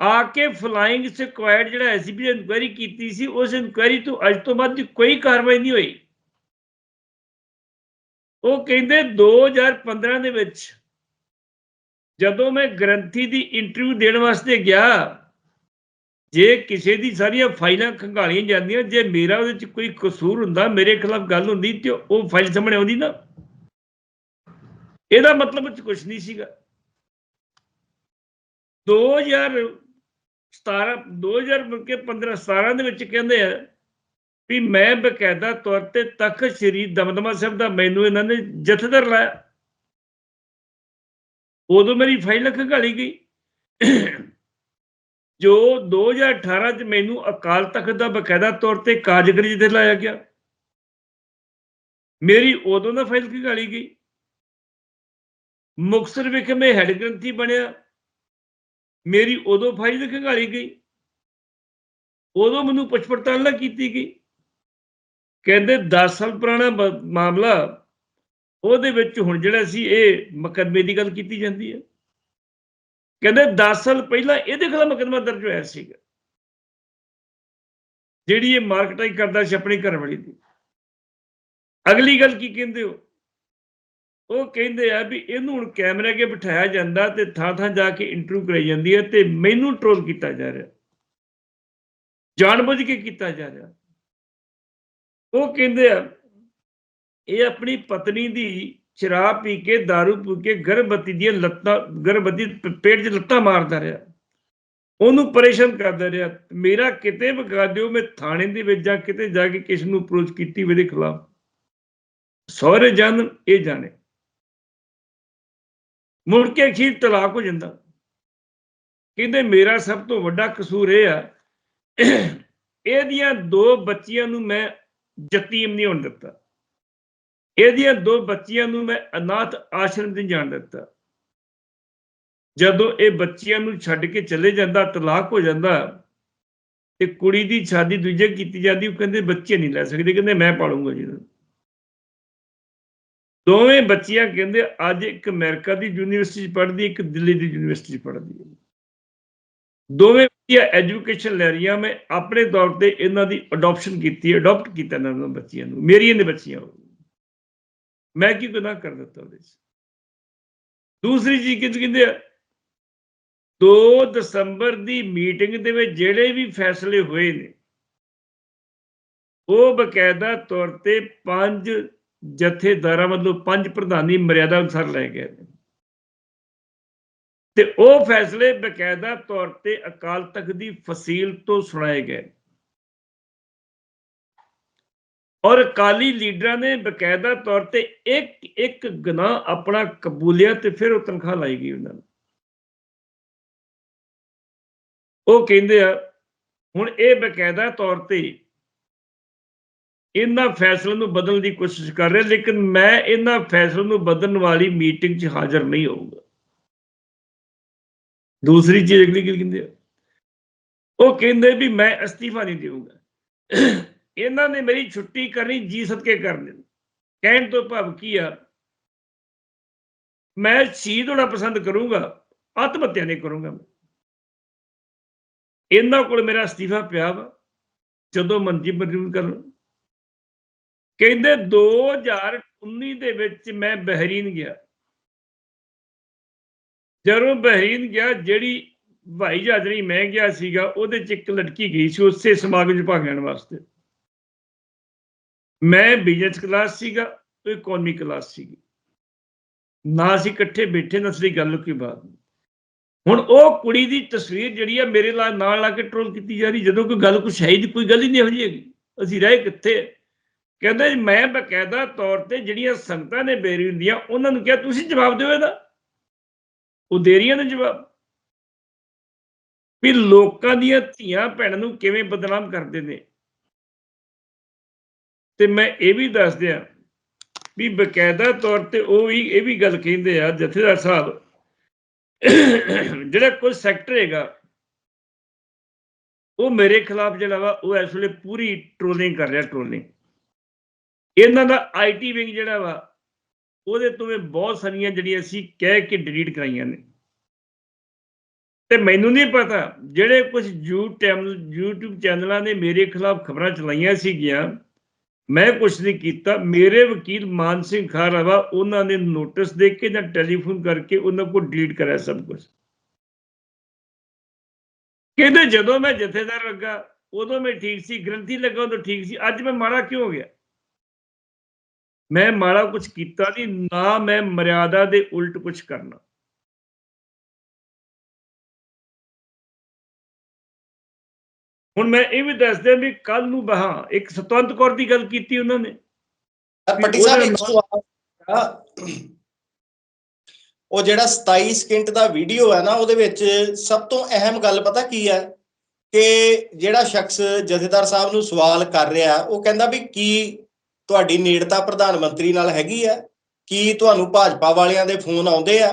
ਆ ਕੇ ਫਲਾਈਂਗ ਸਕੁਐਡ ਜਿਹੜਾ ਐਸਪੀ ਇਨਕੁਆਇਰੀ ਕੀਤੀ ਸੀ, ਉਸ ਇਨਕੁਆਇਰੀ ਤੋਂ ਅੱਜ ਤੋਂ ਬਾਅਦ ਕੋਈ ਕਾਰਵਾਈ ਨਹੀਂ ਹੋਈ। ਉਹ ਕਹਿੰਦੇ 2015 ਦੇ ਵਿੱਚ ਜਦੋਂ ਮੈਂ ਗ੍ਰੰਥੀ ਦੀ ਇੰਟਰਵਿਊ ਦੇਣ ਵਾਸਤੇ ਗਿਆ ਜੇ ਕਿਸੇ ਦੀ ਸਾਰੀਆਂ ਫਾਈਲਾਂ ਖੰਗਾਲੀਆਂ ਜਾਂਦੀਆਂ, ਜੇ ਮੇਰਾ ਉਹਦੇ ਚ ਕੋਈ ਕਸੂਰ ਹੁੰਦਾ, ਮੇਰੇ ਖਿਲਾਫ ਗੱਲ ਹੁੰਦੀ ਤੇ ਉਹ ਫਾਈਲ ਸਾਹਮਣੇ ਆਉਂਦੀ ਨਾ। ਇਹਦਾ ਮਤਲਬ ਵਿੱਚ ਕੁਝ ਨਹੀਂ ਸੀਗਾ। 2017 2000 ਕੇ 15 17 ਦੇ ਵਿੱਚ ਕਹਿੰਦੇ ਆ ਵੀ ਮੈਂ ਬਕਾਇਦਾ ਤੌਰ ਤੇ ਤਖਤ ਸ੍ਰੀ ਦਮਦਮਾ ਸਾਹਿਬ ਦਾ ਮੈਨੂੰ ਇਹਨਾਂ ਨੇ ਜਥੇਦਾਰ ਲਾਇਆ। ਉਦੋਂ ਮੇਰੀ ਫਾਈਲ ਖੰਗਾਲੀ ਗਈ। ਜੋ 2018 ਚ ਮੈਨੂੰ ਅਕਾਲ ਤਖਤ ਦਾ ਬਕਾਇਦਾ ਤੌਰ ਤੇ ਕਾਰਜਕਰੀ ਤੇ ਲਾਇਆ ਗਿਆ। ਮੇਰੀ ਉਦੋਂ ਦਾ ਫਾਈਲ ਖੰਗਾਲੀ ਗਈ? ਮੁਕਤਸਰ ਵਿਖੇ ਮੈਂ ਹੈਡ ਗ੍ਰੰਥੀ ਬਣਿਆ। ਮੇਰੀ ਉਦੋਂ ਫਾਈਲ ਖੰਗਾਲੀ ਗਈ? ਉਦੋਂ ਮੈਨੂੰ ਪੁੱਛ ਪੜਤਾਲ ਕੀਤੀ ਗਈ। ਕਹਿੰਦੇ 10 ਸਾਲ ਪੁਰਾਣਾ ਮਾਮਲਾ, ਉਹਦੇ ਵਿੱਚ ਹੁਣ ਜਿਹੜਾ ਸੀ ਇਹ ਮੁਕੱਦਮੇ ਦੀ ਗੱਲ ਕੀਤੀ ਜਾਂਦੀ ਹੈ। ਕਹਿੰਦੇ 10 ਸਾਲ ਪਹਿਲਾਂ ਇਹਦੇ ਖਿਲਾਫ ਮੁਕੱਦਮਾ ਦਰਜ ਹੋਇਆ ਸੀਗਾ। ਜਿਹੜੀ ਇਹ ਮਾਰਕਟਾਈ ਕਰਦਾ ਸੀ ਆਪਣੀ ਘਰਵਾਲੀ ਦੀ। ਅਗਲੀ ਗੱਲ ਕੀ ਕਹਿੰਦੇ ਹੋ? ਉਹ ਕਹਿੰਦੇ ਆ ਵੀ ਇਹਨੂੰ ਹੁਣ ਕੈਮਰੇ ਅੱਗੇ ਬਿਠਾਇਆ ਜਾਂਦਾ ਤੇ ਥਾਂ ਥਾਂ ਜਾ ਕੇ ਇੰਟਰਵਿਊ ਕਰਾਈ ਜਾਂਦੀ ਹੈ ਤੇ ਮੈਨੂੰ ਟ੍ਰੋਲ ਕੀਤਾ ਜਾ ਰਿਹਾ। ਜਾਣਬੁੱਝ ਕੇ ਕੀਤਾ ਜਾ ਰਿਹਾ। ਉਹ ਕਹਿੰਦੇ ਆ, ਇਹ ਆਪਣੀ ਪਤਨੀ ਦੀ ਸ਼ਰਾਬ ਪੀ ਕੇ, दारू ਪੀ ਕੇ, ਗਰਭਵਤੀ ਦੀਆਂ ਲੱਤਾਂ, ਗਰਭਵਤੀ ਪੇਟ 'ਚ ਲੱਤਾਂ ਮਾਰਦਾ ਰਿਹਾ। ਉਹਨੂੰ ਪਰੇਸ਼ਾਨ ਕਰਦਾ ਰਿਹਾ। ਮੇਰਾ ਕਿਤੇ ਵਗਾ ਦਿਓ, ਮੈਂ ਥਾਣੇ ਦੇ ਵਿੱਚ ਜਾ ਕਿਤੇ ਜਾ ਕੇ ਕਿਸ ਨੂੰ ਅਪਰੋਚ ਕੀਤੀ ਉਹਦੇ ਖਿਲਾਫ। ਸਹੁਰੇ ਜਾਣ ਇਹ ਜਾਣੇ। ਮੁੜ ਕੇ ਅਖੀਰ ਤਲਾਕ ਹੋ ਜਾਂਦਾ। ਕਹਿੰਦੇ, ਮੇਰਾ ਸਭ ਤੋਂ ਵੱਡਾ ਕਸੂਰ ਇਹ ਆ, ਇਹਦੀਆਂ ਦੋ ਬੱਚੀਆਂ ਨੂੰ ਮੈਂ ਯਤੀਮ ਨਹੀਂ ਹੋਣ ਦਿੱਤਾ। ਇਹਦੀਆਂ ਦੋ ਬੱਚੀਆਂ ਨੂੰ ਮੈਂ ਅਨਾਥ ਆਸ਼ਰਮ 'ਚ ਜਾਣ ਦਿੱਤਾ। ਜਦੋਂ ਇਹ ਬੱਚੀਆਂ ਨੂੰ ਛੱਡ ਕੇ ਚਲੇ ਜਾਂਦਾ, ਤਲਾਕ ਹੋ ਜਾਂਦਾ ਤੇ ਕੁੜੀ ਦੀ ਸ਼ਾਦੀ ਦੂਜੇ ਕੀਤੀ ਜਾਂਦੀ, ਉਹ ਕਹਿੰਦੇ ਬੱਚੇ ਨਹੀਂ ਲੈ ਸਕਦੇ, ਕਹਿੰਦੇ ਮੈਂ ਪਾਲੂੰਗਾ ਜੀ। ਦੋਵੇਂ ਬੱਚੀਆਂ ਕਹਿੰਦੇ ਅੱਜ ਇੱਕ ਅਮਰੀਕਾ ਦੀ ਯੂਨੀਵਰਸਿਟੀ 'ਚ ਪੜ੍ਹਦੀ, ਇੱਕ ਦਿੱਲੀ ਦੀ ਯੂਨੀਵਰਸਿਟੀ 'ਚ ਪੜ੍ਹਦੀ ਹੈ। ਦੋਵੇਂ ਬੱਚੀਆਂ ਐਜੂਕੇਸ਼ਨ ਲੈ ਰਹੀਆਂ, ਮੈਂ ਆਪਣੇ ਤੌਰ ਤੇ ਇਹਨਾਂ ਦੀ ਅਡਾਪਸ਼ਨ ਕੀਤੀ, ਅਡਾਪਟ ਕੀਤਾ ਇਹਨਾਂ ਨੂੰ ਬੱਚੀਆਂ ਨੂੰ, ਮੇਰੀਆਂ ਨੇ ਬੱਚੀਆਂ ਉਹ। ਮੈਂ ਕੀ ਗੁਨਾਹ ਕਰ ਦਿੱਤਾ ਉਹਦੇ 'ਚ? ਦੂਸਰੀ ਚੀਜ਼ ਕਿਸ ਕਹਿੰਦੇ ਆ? 2 ਦਸੰਬਰ ਦੀ ਮੀਟਿੰਗ ਦੇ ਵਿੱਚ ਜਿਹੜੇ ਵੀ ਫੈਸਲੇ ਹੋਏ ਨੇ, ਉਹ ਬਕਾਇਦਾ ਤੌਰ ਤੇ ਪੰਜ ਜਥੇਦਾਰਾਂ ਵੱਲੋਂ ਪੰਜ ਪ੍ਰਧਾਨੀ ਮਰਿਆਦਾ ਅਨੁਸਾਰ ਲਏ ਗਏ ਨੇ। ਤੇ ਉਹ ਫੈਸਲੇ ਬਕਾਇਦਾ ਤੌਰ ਤੇ ਅਕਾਲ ਤਖਤ ਦੀ ਫਸੀਲ ਤੋਂ ਸੁਣਾਏ ਗਏ ਔਰ ਅਕਾਲੀ ਲੀਡਰਾਂ ਨੇ ਬਕਾਇਦਾ ਤੌਰ ਤੇ ਇੱਕ ਇੱਕ ਗੁਨਾਹ ਆਪਣਾ ਕਬੂਲਿਆ ਤੇ ਫਿਰ ਉਹ ਤਨਖਾਹ ਲਾਈ ਗਈ ਉਹਨਾਂ ਨੂੰ। ਉਹ ਕਹਿੰਦੇ ਆ, ਹੁਣ ਇਹ ਬਕਾਇਦਾ ਤੌਰ ਤੇ ਇਹਨਾਂ ਫੈਸਲੇ ਨੂੰ ਬਦਲਣ ਦੀ ਕੋਸ਼ਿਸ਼ ਕਰ ਰਹੇ, ਲੇਕਿਨ ਮੈਂ ਇਹਨਾਂ ਫੈਸਲੇ ਨੂੰ ਬਦਲਣ ਵਾਲੀ ਮੀਟਿੰਗ 'ਚ ਹਾਜ਼ਰ ਨਹੀਂ ਹੋਊਗਾ। ਦੂਸਰੀ ਚੀਜ਼ ਅਗਲੀ ਕੀ ਕਹਿੰਦੇ ਆ, ਉਹ ਕਹਿੰਦੇ ਵੀ ਮੈਂ ਅਸਤੀਫਾ ਨਹੀਂ ਦੇਵਾਂਗਾ ਇਹਨਾਂ ਨੇ ਮੇਰੀ ਛੁੱਟੀ ਕਰਨੀ ਜੀ ਸਦਕੇ ਕਰਨੀ। ਕਹਿਣ ਤੋਂ ਭਾਵ ਕੀ ਆ? ਮੈਂ ਸ਼ਹੀਦ ਹੋਣਾ ਪਸੰਦ ਕਰੂੰਗਾ ਆਤਮ ਹੱਤਿਆ ਨਹੀਂ ਕਰੂੰਗਾ ਮੈਂ। ਇਹਨਾਂ ਕੋਲ ਮੇਰਾ ਅਸਤੀਫਾ ਪਿਆ ਵਾ, ਜਦੋਂ ਮੰਜੀ ਮਨਜ਼ੂਰ ਕਰ ਲਓ ਕਹਿੰਦੇ 2019 ਦੇ ਵਿੱਚ ਮੈਂ ਬਹਿਰੀਨ ਗਿਆ। ਜਦੋਂ ਬਹਿਰੀਨ ਗਿਆ, ਜਿਹੜੀ ਭਾਈ ਜਹਾਜ਼ਰੀ ਮੈਂ ਗਿਆ ਸੀਗਾ, ਉਹਦੇ ਚ ਇੱਕ ਲੜਕੀ ਗਈ ਸੀ, ਉਸੇ ਸਮਾਗਮ ਚ ਭਾਗ ਲੈਣ ਵਾਸਤੇ। ਮੈਂ ਬਿਜ਼ਨਸ ਕਲਾਸ ਸੀਗਾ ਉਹ ਇਕਨੋਮੀ ਕਲਾਸ ਸੀਗੀ। ਨਾ ਅਸੀਂ ਇਕੱਠੇ ਬੈਠੇ ਨਾ ਸੀ ਗੱਲ ਕੀ ਬਾਤ ਹੁਣ ਉਹ ਕੁੜੀ ਦੀ ਤਸਵੀਰ ਜਿਹੜੀ ਆ ਮੇਰੇ ਨਾਲ ਨਾਲ ਲਾ ਕੇ ਟ੍ਰੋਲ ਕੀਤੀ ਜਾ ਰਹੀ ਜਦੋਂ ਕੋਈ ਗੱਲ ਕੁਛ ਹੈ ਹੀ ਕੋਈ ਗੱਲ ਹੀ ਨਹੀਂ ਇਹੋ ਜਿਹੀ ਹੈਗੀ। ਅਸੀਂ ਰਹੇ ਕਿੱਥੇ? ਕਹਿੰਦੇ ਜੀ, ਮੈਂ ਬਕਾਇਦਾ ਤੌਰ ਤੇ ਜਿਹੜੀਆਂ ਸੰਗਤਾਂ ਨੇ ਬੇਰੀ ਹੁੰਦੀਆਂ ਉਹਨਾਂ ਨੂੰ ਕਿਹਾ ਤੁਸੀਂ ਜਵਾਬ ਦਿਓ ਇਹਦਾ। ਉਹ ਦੇ ਰਹੀਆਂ ਨੇ ਜਵਾਬ। ਵੀ ਲੋਕਾਂ ਦੀਆਂ ਧੀਆਂ ਭੈਣਾਂ ਨੂੰ ਕਿਵੇਂ ਬਦਨਾਮ ਕਰਦੇ ਨੇ? ਤੇ ਮੈਂ ਇਹ ਵੀ ਦੱਸ ਦਿਆਂ ਵੀ ਬਕਾਇਦਾ ਤੌਰ ਤੇ ਉਹ ਵੀ, ਇਹ ਵੀ ਗੱਲ ਕਹਿੰਦੇ ਆ, ਜਥੇਦਾਰ ਸਾਹਿਬ, ਜਿਹੜਾ ਕੋਈ ਸੈਕਟਰ ਹੈਗਾ, ਉਹ ਮੇਰੇ ਖਿਲਾਫ ਜਿਹੜਾ ਵਾ, ਉਹ ਇਸ ਵੇਲੇ ਪੂਰੀ ਟ੍ਰੋਲਿੰਗ ਕਰ ਰਿਹਾ ਟ੍ਰੋਲਿੰਗ ਇਹਨਾਂ ਦਾ ਆਈਟੀ ਵਿੰਗ ਜਿਹੜਾ ਵਾ, ਉਹਦੇ ਤੋਂ ਵੀ ਬਹੁਤ ਸਾਰੀਆਂ ਜਿਹੜੀਆਂ ਅਸੀਂ ਕਹਿ ਕੇ ਡਿਲੀਟ ਕਰਾਈਆਂ ਨੇ। ਤੇ ਮੈਨੂੰ ਨਹੀਂ ਪਤਾ, ਜਿਹੜੇ ਕੁਝ YouTube ਚੈਨਲਾਂ ਨੇ ਮੇਰੇ ਖਿਲਾਫ ਖਬਰਾਂ ਚਲਾਈਆਂ ਸੀਗੀਆਂ ਮੈਂ ਕੁਝ ਨਹੀਂ ਕੀਤਾ। ਮੇਰੇ ਵਕੀਲ ਮਾਨ ਸਿੰਘ ਖਾਰਾਵਾ ਉਹਨਾਂ ਨੇ ਨੋਟਿਸ ਦੇ ਕੇ ਜਾਂ ਟੈਲੀਫੋਨ ਕਰਕੇ ਉਹਨਾਂ ਕੋਲ ਡਿਲੀਟ ਕਰਿਆ ਸਭ ਕੁਝ ਕਹਿੰਦੇ ਜਦੋਂ ਮੈਂ ਜਥੇਦਾਰ ਲੱਗਾ, ਉਦੋਂ ਮੈਂ ਠੀਕ ਸੀ, ਗ੍ਰੰਥੀ ਲੱਗਾ, ਉਦੋਂ ਠੀਕ ਸੀ। ਅੱਜ ਮੈਂ ਮਾੜਾ ਕਿਉਂ ਹੋ ਗਿਆ? ਮੈਂ ਮਾੜਾ ਕੁਝ ਕੀਤਾ ਨਹੀਂ ਨਾ ਮੈਂ ਮਰਿਆਦਾ ਦੇ ਉਲਟ ਕੁਝ ਕਰਨਾ। ਹੁਣ ਮੈਂ ਇਹ ਵੀ ਦੱਸ ਦਿਆਂ ਵੀ ਕੱਲ ਨੂੰ ਬਹਾ ਇੱਕ ਸਤਵੰਤ ਕੌਰ ਦੀ ਗੱਲ ਕੀਤੀ ਉਹਨਾਂ ਨੇ। ਪੱਟੀ ਸਾਹਿਬ ਇੱਕ ਸਵਾਲ। ਉਹ ਜਿਹੜਾ 27 ਸਕਿੰਟ ਦਾ ਵੀਡੀਓ ਹੈ ਨਾ ਉਹਦੇ ਵਿੱਚ ਸਭ ਤੋਂ ਅਹਿਮ ਗੱਲ ਪਤਾ ਕੀ ਹੈ? ਕਿ ਜਿਹੜਾ ਸ਼ਖਸ ਜਥੇਦਾਰ ਸਾਹਿਬ ਨੂੰ ਸਵਾਲ ਕਰ ਰਿਹਾ ਉਹ ਕਹਿੰਦਾ ਵੀ ਕੀ ਤੁਹਾਡੀ ਨੇੜਤਾ ਪ੍ਰਧਾਨ ਮੰਤਰੀ ਨਾਲ ਹੈਗੀ ਆ ਕੀ ਤੁਹਾਨੂੰ ਭਾਜਪਾ ਵਾਲਿਆਂ ਦੇ ਫੋਨ ਆਉਂਦੇ ਆ?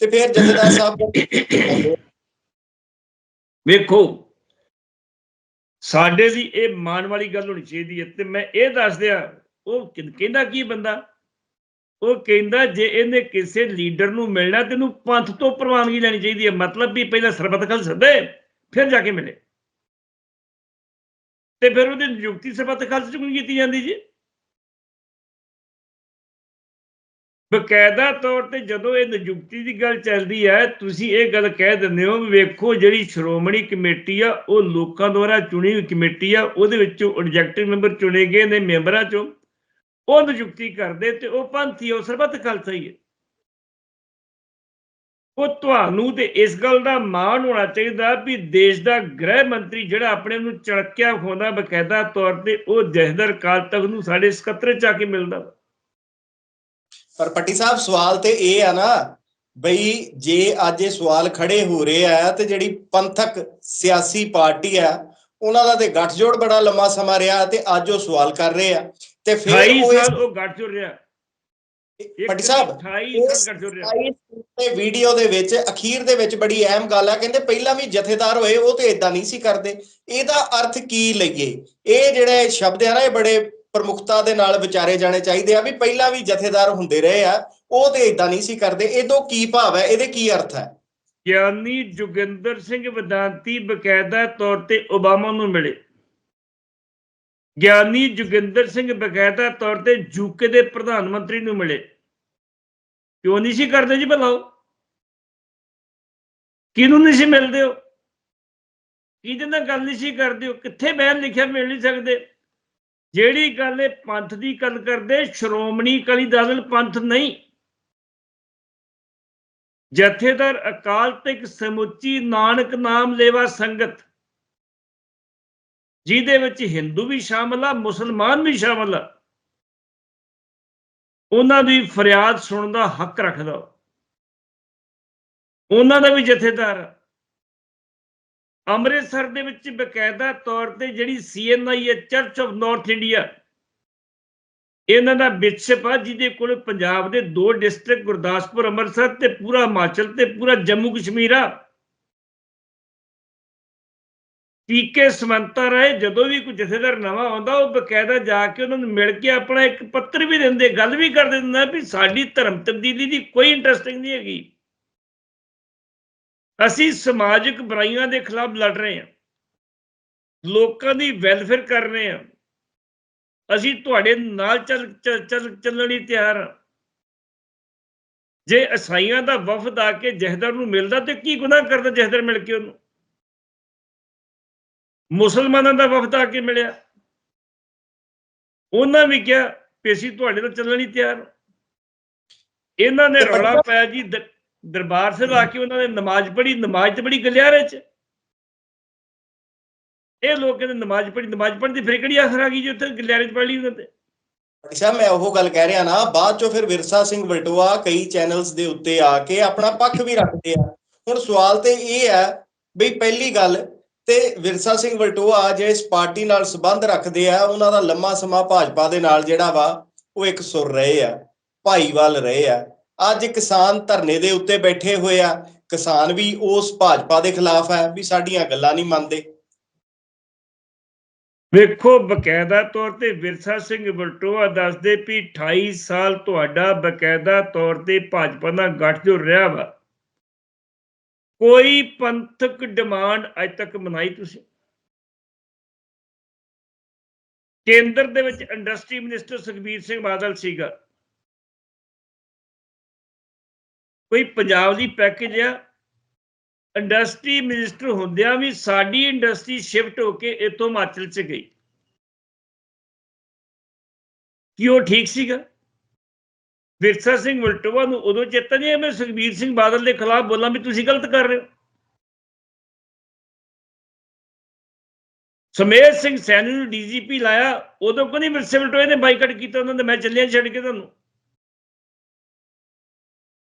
ਤੇ ਫਿਰ ਜਥੇਦਾਰ ਸਾਹਿਬ ਵੇਖੋ ਸਾਡੇ ਦੀ ਇਹ ਮਾਣ ਵਾਲੀ ਗੱਲ ਹੋਣੀ ਚਾਹੀਦੀ ਹੈ। ਤੇ ਮੈਂ ਇਹ ਦੱਸ ਦਿਆਂ ਉਹ ਕਹਿੰਦਾ ਕੀ ਬੰਦਾ? ਉਹ ਕਹਿੰਦਾ ਜੇ ਇਹਨੇ ਕਿਸੇ ਲੀਡਰ ਨੂੰ ਮਿਲਣਾ ਤੇ ਇਹਨੂੰ ਪੰਥ ਤੋਂ ਪ੍ਰਵਾਨਗੀ ਲੈਣੀ ਚਾਹੀਦੀ ਹੈ। ਮਤਲਬ ਵੀ ਪਹਿਲਾਂ ਸਰਬੱਤ ਖਲ ਸੱਦੇ, ਫਿਰ ਜਾ ਕੇ ਮਿਲੇ। ਤੇ ਫਿਰ ਉਹਦੀ ਨਿਯੁਕਤੀ ਸਰਬੱਤ ਖਲ ਚ ਕਿਉਂ ਕੀਤੀ ਜਾਂਦੀ ਜੀ? ਬਕਾਇਦਾ ਤੌਰ ਤੇ ਜਦੋਂ ਇਹ ਨਿਯੁਕਤੀ ਦੀ ਗੱਲ ਚੱਲਦੀ ਹੈ, ਤੁਸੀਂ ਇਹ ਗੱਲ ਕਹਿ ਦਿੰਦੇ ਹੋ ਵੇਖੋ ਜਿਹੜੀ ਸ਼੍ਰੋਮਣੀ ਕਮੇਟੀ ਆ, ਉਹ ਲੋਕਾਂ ਦੁਆਰਾ ਚੁਣੀ ਹੋਈ ਕਮੇਟੀ ਆ, ਉਹਦੇ ਵਿੱਚੋਂ ਐਗਜ਼ੈਕਟਿਵ ਮੈਂਬਰ ਚੁਣੇ ਗਏ ਨੇ ਮੈਂਬਰਾਂ ਚੋਂ। ਉਹ ਨਿਯੁਕਤੀ ਕਰਦੇ ਤੇ ਉਹ ਪੰਥੀ ਉਹ ਸਰਬੱਤ ਖਾਲਸਾ ਹੀ ਹੈ। ਉਹ ਤੁਹਾਨੂੰ ਤੇ ਇਸ ਗੱਲ ਦਾ ਮਾਣ ਹੋਣਾ ਚਾਹੀਦਾ ਵੀ ਦੇਸ਼ ਦਾ ਗ੍ਰਹਿ ਮੰਤਰੀ ਜਿਹੜਾ ਆਪਣੇ ਨੂੰ ਚੜਕਿਆ ਹੋਣਾ ਬਕਾਇਦਾ ਤੌਰ ਤੇ, ਉਹ ਜਹਦਰ ਕਾਲ ਤੱਕ ਨੂੰ ਸਾਡੇ ਸਕੱਤਰ ਚ ਆ ਕੇ ਮਿਲਦਾ। ਪਰ ਪੱਟੀ ਸਾਹਿਬ ਸਵਾਲ ਤੇ ਇਹ ਆ ਨਾ ਬਈ ਜੇ ਅੱਜ ਇਹ ਸਵਾਲ ਖੜੇ ਹੋ ਰਹੇ ਆ ਤੇ ਜਿਹੜੀ ਪੰਥਕ ਸਿਆਸੀ ਪਾਰਟੀ ਆ ਉਹਨਾਂ ਦਾ ਤੇ ਗੱਠਜੋੜ ਬੜਾ ਲੰਮਾ ਸਮਾਂ ਰਿਹਾ ਤੇ ਅੱਜ ਉਹ ਸਵਾਲ ਕਰ ਰਹੇ ਆ। ਤੇ ਫਿਰ 28 ਉਹ ਇਸ- ਉਹ ਗੱਠ ਜੁੜ ਰਿਹਾ ਪੱਟੀ ਸਾਹਿਬ 28 ਸਾਲ ਗੱਠ ਜੁੜ ਰਿਹਾ। ਤੇ ਵੀਡੀਓ ਦੇ ਵਿੱਚ ਅਖੀਰ ਦੇ ਵਿੱਚ ਬੜੀ ਅਹਿਮ ਗੱਲ ਆ ਕਹਿੰਦੇ ਪਹਿਲਾਂ ਵੀ ਜਥੇਦਾਰ ਹੋਏ ਉਹ ਤੇ ਇਦਾਂ ਨਹੀਂ ਸੀ ਕਰਦੇ। ਇਹਦਾ ਅਰਥ ਕੀ ਲਈਏ? ਇਹ ਜਿਹੜੇ ਸ਼ਬਦ ਆ ਨਾ ਇਹ ਬੜੇ ਪ੍ਰਮੁਖਤਾ ਦੇ ਨਾਲ ਵਿਚਾਰੇ ਜਾਣੇ ਚਾਹੀਦੇ ਆ ਵੀ ਪਹਿਲਾਂ ਵੀ ਜਥੇਦਾਰ ਹੁੰਦੇ ਰਹੇ ਆ, ਉਹ ਤੇ ਇਦਾਂ ਨਹੀਂ ਸੀ ਕਰਦੇ। ਇਹਦੋਂ ਕੀ ਭਾਵ ਹੈ? ਇਹਦੇ ਕੀ ਅਰਥ ਹੈ? ਗਿਆਨੀ ਜੋਗਿੰਦਰ ਸਿੰਘ ਵਿਦਾਂਤੀ ਬਕਾਇਦਾ ਤੌਰ ਤੇ ਓਬਾਮਾ ਨੂੰ ਮਿਲੇ। ਗਿਆਨੀ ਜੋਗਿੰਦਰ ਸਿੰਘ ਬਕਾਇਦਾ ਤੌਰ ਤੇ ਯੂਕੇ ਦੇ ਪ੍ਰਧਾਨ ਮੰਤਰੀ ਨੂੰ ਮਿਲੇ। ਕਿਉਂ ਨਹੀਂ ਸੀ ਕਰਦੇ ਜੀ ਭਲਾਓ ਕਿਹਨੂੰ ਨਹੀਂ ਸੀ ਮਿਲਦੇ ਹੋ ਕਿਹਦੇ ਨਾਲ ਗੱਲ ਨਹੀਂ ਸੀ ਕਰਦੇ ਹੋ ਕਿੱਥੇ ਬਿਆਨ ਲਿਖਿਆ ਮਿਲ ਨਹੀਂ ਸਕਦੇ? ਜਿਹੜੀ ਗੱਲ ਇਹ ਪੰਥ ਦੀ ਗੱਲ ਕਰਦੇ, ਸ਼੍ਰੋਮਣੀ ਅਕਾਲੀ ਦਲ ਪੰਥ ਨਹੀਂ। ਜਥੇਦਾਰ ਅਕਾਲ ਤਖਤ ਸਮੁੱਚੀ ਨਾਨਕ ਨਾਮ ਲੇਵਾ ਸੰਗਤ, ਜਿਹਦੇ ਵਿੱਚ ਹਿੰਦੂ ਵੀ ਸ਼ਾਮਲ ਆ, ਮੁਸਲਮਾਨ ਵੀ ਸ਼ਾਮਲ ਆ, ਉਹਨਾਂ ਦੀ ਫਰਿਆਦ ਸੁਣਨ ਦਾ ਹੱਕ ਰੱਖਦਾ। ਉਹਨਾਂ ਦਾ ਵੀ ਜਥੇਦਾਰ ਅੰਮ੍ਰਿਤਸਰ ਦੇ ਵਿੱਚ ਬਕਾਇਦਾ ਤੌਰ ਤੇ ਜਿਹੜੀ ਸੀਐਨਆਈ ਹੈ ਚਰਚ ਆਫ ਨਾਰਥ ਇੰਡੀਆ ਇਹਨਾਂ ਦਾ ਬਿਸ਼ਪ ਆ, ਜਿਹਦੇ ਕੋਲ ਪੰਜਾਬ ਦੇ ਦੋ ਡਿਸਟ੍ਰਿਕਟ ਗੁਰਦਾਸਪੁਰ, ਅੰਮ੍ਰਿਤਸਰ ਤੇ ਪੂਰਾ ਹਿਮਾਚਲ ਤੇ ਪੂਰਾ ਜੰਮੂ ਕਸ਼ਮੀਰ ਆ। ਟੀਕੇ ਸਮੰਤਾ ਰਾਏ ਜਦੋਂ ਵੀ ਕੋਈ ਜਥੇਦਾਰ ਨਵਾਂ ਆਉਂਦਾ, ਉਹ ਬਕਾਇਦਾ ਜਾ ਕੇ ਉਹਨਾਂ ਨੂੰ ਮਿਲ ਕੇ ਆਪਣਾ ਇੱਕ ਪੱਤਰ ਵੀ ਦਿੰਦੇ, ਗੱਲ ਵੀ ਕਰ ਦਿੰਦਾ ਵੀ ਸਾਡੀ ਧਰਮ ਤਬਦੀਲੀ ਦੀ ਕੋਈ ਇੰਟਰਸਟਿੰਗ ਨਹੀਂ ਹੈਗੀ। ਅਸੀਂ ਸਮਾਜਿਕ ਬੁਰਾਈਆਂ ਦੇ ਖਿਲਾਫ ਲੜ ਰਹੇ ਹਾਂ। ਲੋਕਾਂ ਦੀ ਵੈਲਫੇਅਰ ਕਰ ਰਹੇ ਹਾਂ। ਅਸੀਂ ਤੁਹਾਡੇ ਨਾਲ ਚੱਲ ਚੱਲ- ਚੱਲ ਚੱਲਣ ਲਈ ਤਿਆਰ ਹਾਂ। ਜੇ ਅਸਾਈਆਂ ਦਾ ਵਫਦ ਆ ਕੇ ਜਹਦਰ ਨੂੰ ਮਿਲਦਾ ਤੇ ਕੀ ਗੁਨਾਹ ਕਰਦਾ ਜਹਦਰ ਮਿਲ ਕੇ ਉਹਨੂੰ? ਮੁਸਲਮਾਨਾਂ ਦਾ ਵਫਦ ਆ ਕੇ ਮਿਲਿਆ। ਉਹਨਾਂ ਵੀ ਕਿਹਾ ਅਸੀਂ ਤੁਹਾਡੇ ਨਾਲ ਚੱਲਣ ਲਈ ਤਿਆਰ। ਇਹਨਾਂ ਨੇ ਰੌਲਾ ਪਾਇਆ ਜੀ ਦਰਬਾਰ ਸਾਹਿਬ ਆ ਕੇ ਉਹਨਾਂ ਨੇ ਨਮਾਜ਼ ਪੜ੍ਹੀ, ਨਮਾਜ਼ ਤੇ ਬੜੀ ਗਲਿਆਰੇ ਚ। ਇਹ ਲੋਕ ਕਹਿੰਦੇ ਨਮਾਜ਼ ਪੜ੍ਹੀ, ਨਮਾਜ਼ ਪੜ੍ਹਦੀ ਫਿਰ ਕਿਹੜੀ ਆਖਰ ਆ ਗਈ ਜੀ ਉੱਥੇ ਗਲਿਆਰੇ ਚ ਪੜ੍ਹ ਲਈ ਉਹਨਾਂ ਤੇ? ਪੱਟੀ ਮੈਂ ਉਹ ਗੱਲ ਕਹਿ ਰਿਹਾ ਨਾ, ਬਾਅਦ ਚੋਂ ਫਿਰ ਵਿਰਸਾ ਸਿੰਘ ਵਲਟੋਆ ਕਈ ਚੈਨਲਸ ਦੇ ਉੱਤੇ ਆ ਕੇ ਆਪਣਾ ਪੱਖ ਵੀ ਰੱਖਦੇ ਆ। ਹੁਣ ਸਵਾਲ ਤੇ ਇਹ ਹੈ ਬਈ ਪਹਿਲੀ ਗੱਲ ਤੇ ਵਿਰਸਾ ਸਿੰਘ ਵਲਟੋਆ ਜੇ ਇਸ ਪਾਰਟੀ ਨਾਲ ਸੰਬੰਧ ਰੱਖਦੇ ਆ, ਉਹਨਾਂ ਦਾ ਲੰਮਾ ਸਮਾਂ ਭਾਜਪਾ ਦੇ ਨਾਲ ਜਿਹੜਾ ਵਾ, ਉਹ ਇੱਕ ਸੁਰ ਰਹੇ ਆ, ਭਾਈਵਾਲ ਰਹੇ ਆ। ਅੱਜ ਕਿਸਾਨ ਧਰਨੇ ਦੇ ਉੱਤੇ ਬੈਠੇ ਹੋਏ ਆ। ਕਿਸਾਨ ਵੀ ਉਸ ਭਾਜਪਾ ਦੇ ਖਿਲਾਫ ਹੈ ਵੀ ਸਾਡੀਆਂ ਗੱਲਾਂ ਨਹੀਂ ਮੰਨਦੇ। ਵੇਖੋ, ਬਕਾਇਦਾ ਤੌਰ ਤੇ ਵਿਰਸਾ ਸਿੰਘ ਬਲਟੋਆ ਦੱਸਦੇ ਵੀ 28 ਸਾਲ ਤੁਹਾਡਾ ਬਕਾਇਦਾ ਤੌਰ ਤੇ ਭਾਜਪਾ ਨਾਲ ਗੱਠਜੋੜ ਰਿਹਾ ਵਾ। ਕੋਈ ਪੰਥਕ ਡਿਮਾਂਡ ਅਜ ਤੱਕ ਮਨਾਈ ਤੁਸੀਂ? ਕੇਂਦਰ ਦੇ ਵਿੱਚ ਇੰਡਸਟਰੀ ਮਿਨਿਸਟਰ ਸੁਖਬੀਰ ਸਿੰਘ ਬਾਦਲ ਸੀਗਾ। ਕੋਈ ਪੰਜਾਬ ਦੀ ਪੈਕੇਜ ਆ। ਇੰਡਸਟਰੀ ਮਿਨਿਸਟਰ ਹੁੰਦਿਆਂ ਵੀ ਸਾਡੀ ਇੰਡਸਟਰੀ ਸ਼ਿਫਟ ਹੋ ਕੇ ਇਥੋਂ ਹਿਮਾਚਲ ਚ ਗਈ। ਕੀ ਉਹ ਠੀਕ ਸੀਗਾ? ਵਿਰਸਾ ਸਿੰਘ ਵਲਟੋਆ ਨੂੰ ਉਦੋਂ ਚੇਤਾ ਨਹੀਂ ਆਇਆ ਮੈਂ ਸੁਖਬੀਰ ਸਿੰਘ ਬਾਦਲ ਦੇ ਖਿਲਾਫ ਬੋਲਾਂ ਵੀ ਤੁਸੀਂ ਗਲਤ ਕਰ ਰਹੇ ਹੋ। ਸਮੇਤ ਸਿੰਘ ਸੈਣੀ ਨੂੰ ਡੀਜੀਪੀ ਲਾਇਆ, ਉਦੋਂ ਕੋਈ ਨਹੀਂ ਵਿਰਸੇ ਵਲਟੋਏ ਨੇ ਬਾਈਕਾਟ ਕੀਤਾ ਉਹਨਾਂ ਨੇ? ਮੈਂ ਚੱਲਿਆ ਛੱਡ ਕੇ ਤੁਹਾਨੂੰ।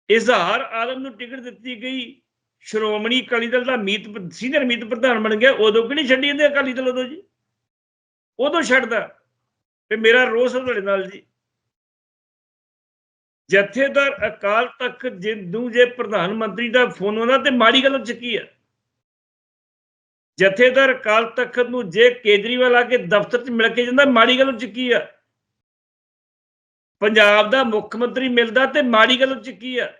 ਇਜ਼ਹਾਰ ਆਲਮ ਨੂੰ ਟਿਕਟ ਦਿੱਤੀ ਗਈ। ਸ਼੍ਰੋਮਣੀ ਅਕਾਲੀ ਦਲ ਦਾ ਮੀਤ, ਸੀਨੀਅਰ ਮੀਤ ਪ੍ਰਧਾਨ ਬਣ ਗਿਆ। ਉਦੋਂ ਕਿ ਨਹੀਂ ਛੱਡੀ ਜਾਂਦੇ ਅਕਾਲੀ ਦਲ ਉਦੋਂ ਜੀ? ਉਦੋਂ ਛੱਡਦਾ। ਤੇ ਮੇਰਾ ਰੋਸ ਹੈ ਤੁਹਾਡੇ ਨਾਲ ਜੀ। ਜਥੇਦਾਰ ਅਕਾਲ ਤਖਤ ਜਿੰਦੂ ਜੇ ਪ੍ਰਧਾਨ ਮੰਤਰੀ ਦਾ ਫੋਨ ਆਉਂਦਾ ਤੇ ਮਾੜੀ ਗੱਲ ਚੱਕੀ ਆ। ਜਥੇਦਾਰ ਅਕਾਲ ਤਖਤ ਨੂੰ ਜੇ ਕੇਜਰੀਵਾਲ ਆ ਕੇ ਦਫ਼ਤਰ 'ਚ ਮਿਲ ਕੇ ਜਾਂਦਾ, ਮਾੜੀ ਗੱਲ ਚੱਕੀ ਆ। ਪੰਜਾਬ ਦਾ ਮੁੱਖ ਮੰਤਰੀ ਮਿਲਦਾ ਤੇ ਮਾੜੀ ਗੱਲ ਚ ਕੀ ਆ?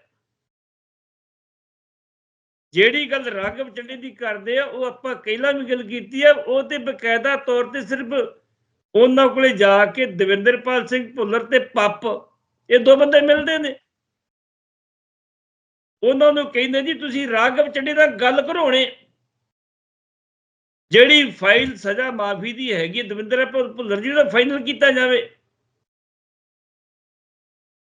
ਜਿਹੜੀ ਗੱਲ ਰਾਘਵ ਚੰਡੀ ਦੀ ਕਰਦੇ ਆ, ਉਹ ਆਪਾਂ ਪਹਿਲਾਂ ਵੀ ਗੱਲ ਕੀਤੀ ਆ, ਉਹ ਤੇ ਬਕਾਇਦਾ ਤੌਰ ਤੇ ਸਿਰਫ ਉਹਨਾਂ ਕੋਲੇ ਜਾ ਕੇ ਦਵਿੰਦਰਪਾਲ ਸਿੰਘ ਭੁੱਲਰ ਤੇ ਪੱਪ, ਇਹ ਦੋ ਬੰਦੇ ਮਿਲਦੇ ਨੇ। ਉਹਨਾਂ ਨੂੰ ਕਹਿੰਦੇ ਜੀ, ਤੁਸੀਂ ਰਾਘਵ ਚੰਡੀ ਦਾ ਗੱਲ ਕਰਾਉਣੇ। ਜਿਹੜੀ ਫਾਈਲ ਸਜ਼ਾ ਮਾਫੀ ਦੀ ਹੈਗੀ ਦਵਿੰਦਰਪਾਲ ਭੁੱਲਰ ਜੀ ਦਾ ਫਾਈਨਲ ਕੀਤਾ ਜਾਵੇ।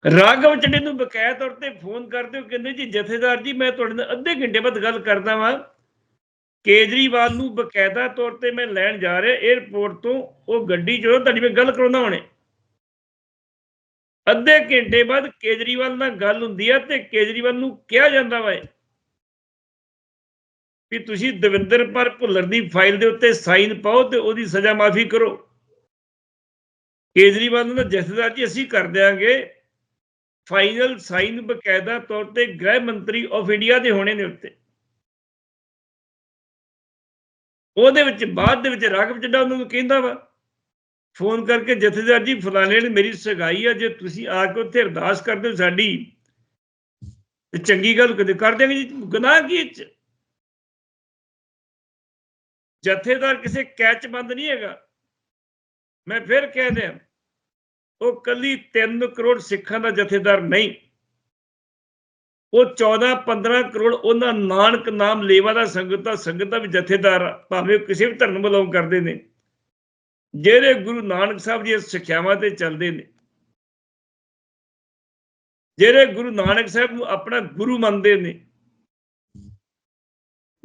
ਰਾਘਵ ਚੰਡੇ ਨੂੰ ਬਕਾਇਆ ਤੌਰ ਤੇ ਫੋਨ ਕਰਦੇ ਹੋ ਕਹਿੰਦੇ ਜੀ, ਜਥੇਦਾਰ ਜੀ, ਮੈਂ ਤੁਹਾਡੇ ਨਾਲ ਅੱਧੇ ਘੰਟੇ ਬਾਅਦ ਗੱਲ ਕਰਦਾ ਵਾਂ। ਕੇਜਰੀਵਾਲ ਨੂੰ ਬਕਾਇਦਾ ਤੌਰ ਤੇ ਮੈਂ ਲੈਣ ਜਾ ਰਿਹਾ 에어ਪੋਰਟ ਤੋਂ ਉਹ ਗੱਡੀ ਚੋਂ ਤੁਹਾਡੀ ਮੈਂ ਗੱਲ ਕਰਾਉਂਦਾ ਹੁਣੇ। ਅੱਧੇ ਘੰਟੇ ਬਾਅਦ ਕੇਜਰੀਵਾਲ ਨਾਲ ਗੱਲ ਹੁੰਦੀ ਆ ਤੇ ਕੇਜਰੀਵਾਲ ਨੂੰ ਕਿਹਾ ਜਾਂਦਾ ਵਾ ਵੀ ਤੁਸੀਂ ਦਵਿੰਦਰ ਪਰ ਭੁੱਲਰ ਦੀ ਫਾਈਲ ਦੇ ਉੱਤੇ ਸਾਈਨ ਪਾਓ ਤੇ ਉਹਦੀ ਸਜ਼ਾ ਮਾਫੀ ਕਰੋ। ਕੇਜਰੀਵਾਲ ਨੇ ਜਥੇਦਾਰ ਜੀ, ਅਸੀਂ ਕਰ ਦਿਆਂਗੇ। ਫਾਈਨਲ ਸਾਈਨ ਬਕਾਇਦਾ ਤੌਰ ਤੇ ਗ੍ਰਹਿ ਮੰਤਰੀ ਆਫ ਇੰਡੀਆ ਦੇ ਹੋਣੇ ਨੇ ਉੱਤੇ। ਉਹਦੇ ਵਿੱਚ ਬਾਅਦ ਦੇ ਵਿੱਚ ਰਾਘਵ ਚੱਡਾ ਉਹਨਾਂ ਨੂੰ ਕਹਿੰਦਾ ਵਾ। ਫੋਨ ਕਰਕੇ ਜਥੇਦਾਰ ਜੀ, ਫਲਾਣੇ ਨੇ ਮੇਰੀ ਸਗਾਈ ਆ, ਜੇ ਤੁਸੀਂ ਆ ਕੇ ਉੱਥੇ ਅਰਦਾਸ ਕਰਦੇ ਹੋ ਸਾਡੀ, ਤੇ ਚੰਗੀ ਗੱਲ ਕਦੇ ਕਰ ਦਿਆਂਗੇ ਜੀ, ਗੁਨਾਹ ਕੀ 'ਚ? ਜਥੇਦਾਰ ਕਿਸੇ ਕੈਚ ਬੰਦ ਨਹੀਂ ਹੈਗਾ। ਮੈਂ ਫਿਰ ਕਹਿ ਦਿਆਂ ਉਹ ਕੱਲੀ 3 ਕਰੋੜ ਸਿੱਖਾਂ ਦਾ ਜਥੇਦਾਰ ਨਹੀਂ। ਉਹ 14 15 ਕਰੋੜ ਉਹਨਾਂ ਨਾਨਕ ਨਾਮ ਲੇਵਾ ਦਾ ਸੰਗਤ ਦਾ ਸੰਗਤ ਦਾ ਵੀ ਜਥੇਦਾਰ ਆ, ਭਾਵੇਂ ਉਹ ਕਿਸੇ ਵੀ ਧਰਮ ਬਿਲੋਂਗ ਕਰਦੇ ਨੇ। ਜਿਹੜੇ ਗੁਰੂ ਨਾਨਕ ਸਾਹਿਬ ਦੀਆਂ ਸਿੱਖਿਆਵਾਂ ਤੇ ਚੱਲਦੇ ਨੇ ਜਿਹੜੇ ਗੁਰੂ ਨਾਨਕ ਸਾਹਿਬ ਨੂੰ ਆਪਣਾ ਗੁਰੂ ਮੰਨਦੇ ਨੇ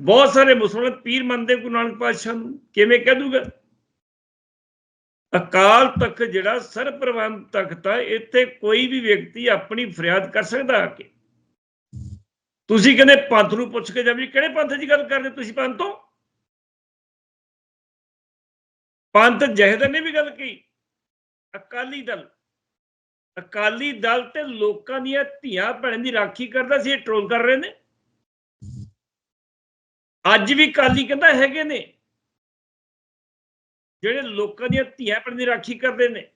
ਬਹੁਤ ਸਾਰੇ ਮੁਸਲਮਾਨ ਪੀਰ ਮੰਨਦੇ ਗੁਰੂ ਨਾਨਕ ਪਾਤਸ਼ਾਹ ਨੂੰ। ਕਿਵੇਂ ਕਹਿ ਦੂਗਾ? ਅਕਾਲ ਤਖਤ ਜਿਹੜਾ ਸਰਪ੍ਰਵੰਦ ਤਖਤ ਆ, ਇੱਥੇ ਕੋਈ ਵੀ ਵਿਅਕਤੀ ਆਪਣੀ ਫਰਿਆਦ ਕਰ ਸਕਦਾ ਆ ਕੇ? ਤੁਸੀਂ ਕਹਿੰਦੇ ਪੰਥ ਨੂੰ ਪੁੱਛ ਕੇ ਜਾਵੀ, ਕਿਹੜੇ ਪੰਥ ਦੀ ਗੱਲ ਕਰਦੇ ਤੁਸੀਂ ਪੰਥ ਤੋਂ? ਪੰਥ ਜਹਦਰ ਨੇ ਵੀ ਗੱਲ ਕਹੀ, ਅਕਾਲੀ ਦਲ। ਅਕਾਲੀ ਦਲ ਤੇ ਲੋਕਾਂ ਦੀਆਂ ਧੀਆਂ ਭੈਣਾਂ ਦੀ ਰਾਖੀ ਕਰਦਾ ਸੀ, ਇਹ ਟ੍ਰੋਲ ਕਰ ਰਹੇ ਨੇ। ਅੱਜ ਵੀ ਅਕਾਲੀ ਕਹਿੰਦਾ ਹੈਗੇ ਨੇ। ਜਿਹੜੇ ਲੋਕਾਂ ਦੀਆਂ ਧੀਆਂ ਭੈਣਾਂ ਦੀ ਰਾਖੀ ਕਰਦੇ ਨੇ।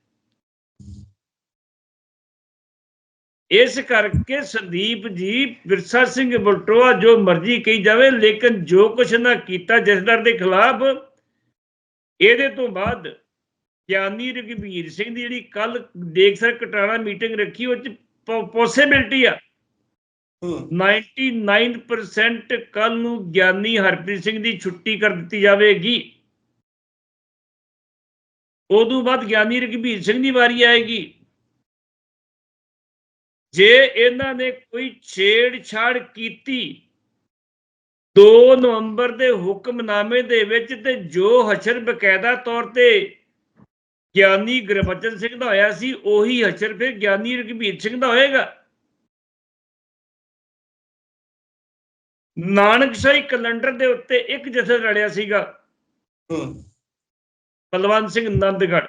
ਇਸ ਕਰਕੇ ਸੰਦੀਪ ਜੀ ਵਿਰਸਾ ਸਿੰਘ ਬਲਟੋਆ ਜੋ ਮਰਜ਼ੀ ਕਹੀ ਜਾਵੇ ਲੇਕਿਨ ਜੋ ਕੁਛ ਨਾ ਕੀਤਾ ਜਸਦਰ ਦੇ ਖਿਲਾਫ ਇਹਦੇ ਤੋਂ ਬਾਅਦ ਗਿਆਨੀ ਰਘਬੀਰ ਸਿੰਘ ਦੀ ਜਿਹੜੀ ਕੱਲ ਦੇਖ ਸਰ ਕਟਾਣਾ ਮੀਟਿੰਗ ਰੱਖੀ ਉਹ ਚ ਪੋਸਿਬਿਲਟੀ ਆ। 99% ਕੱਲ ਨੂੰ ਗਿਆਨੀ ਹਰਪ੍ਰੀਤ ਸਿੰਘ ਦੀ ਛੁੱਟੀ ਕਰ ਦਿੱਤੀ ਜਾਵੇਗੀ। ਉਦੋਂ ਬਾਅਦ ਗਿਆਨੀ ਰਘਬੀਰ ਸਿੰਘ ਦੀ ਵਾਰੀ ਆਏਗੀ। ਜੇ ਇਹਨਾਂ ਨੇ ਕੋਈ ਛੇੜਛਾੜ ਕੀਤੀ 2 ਨਵੰਬਰ ਦੇ ਹੁਕਮਨਾਮੇ ਦੇ ਵਿੱਚ ਤੇ ਜੋ ਹਸ਼ਰ ਬਕਾਇਦਾ ਤੌਰ ਤੇ ਗਿਆਨੀ ਗੁਰਬਚਨ ਸਿੰਘ ਦਾ ਹੋਇਆ ਸੀ, ਉਹੀ ਹਸ਼ਰ ਫਿਰ ਗਿਆਨੀ ਰਘਬੀਰ ਸਿੰਘ ਦਾ ਹੋਏਗਾ। ਨਾਨਕਸ਼ਾਹੀ ਕੈਲੰਡਰ ਦੇ ਉੱਤੇ ਇੱਕ ਜਥੇ ਲੜਿਆ ਸੀਗਾ। ਬਲਵੰਤ ਸਿੰਘ ਨੰਦਗੜ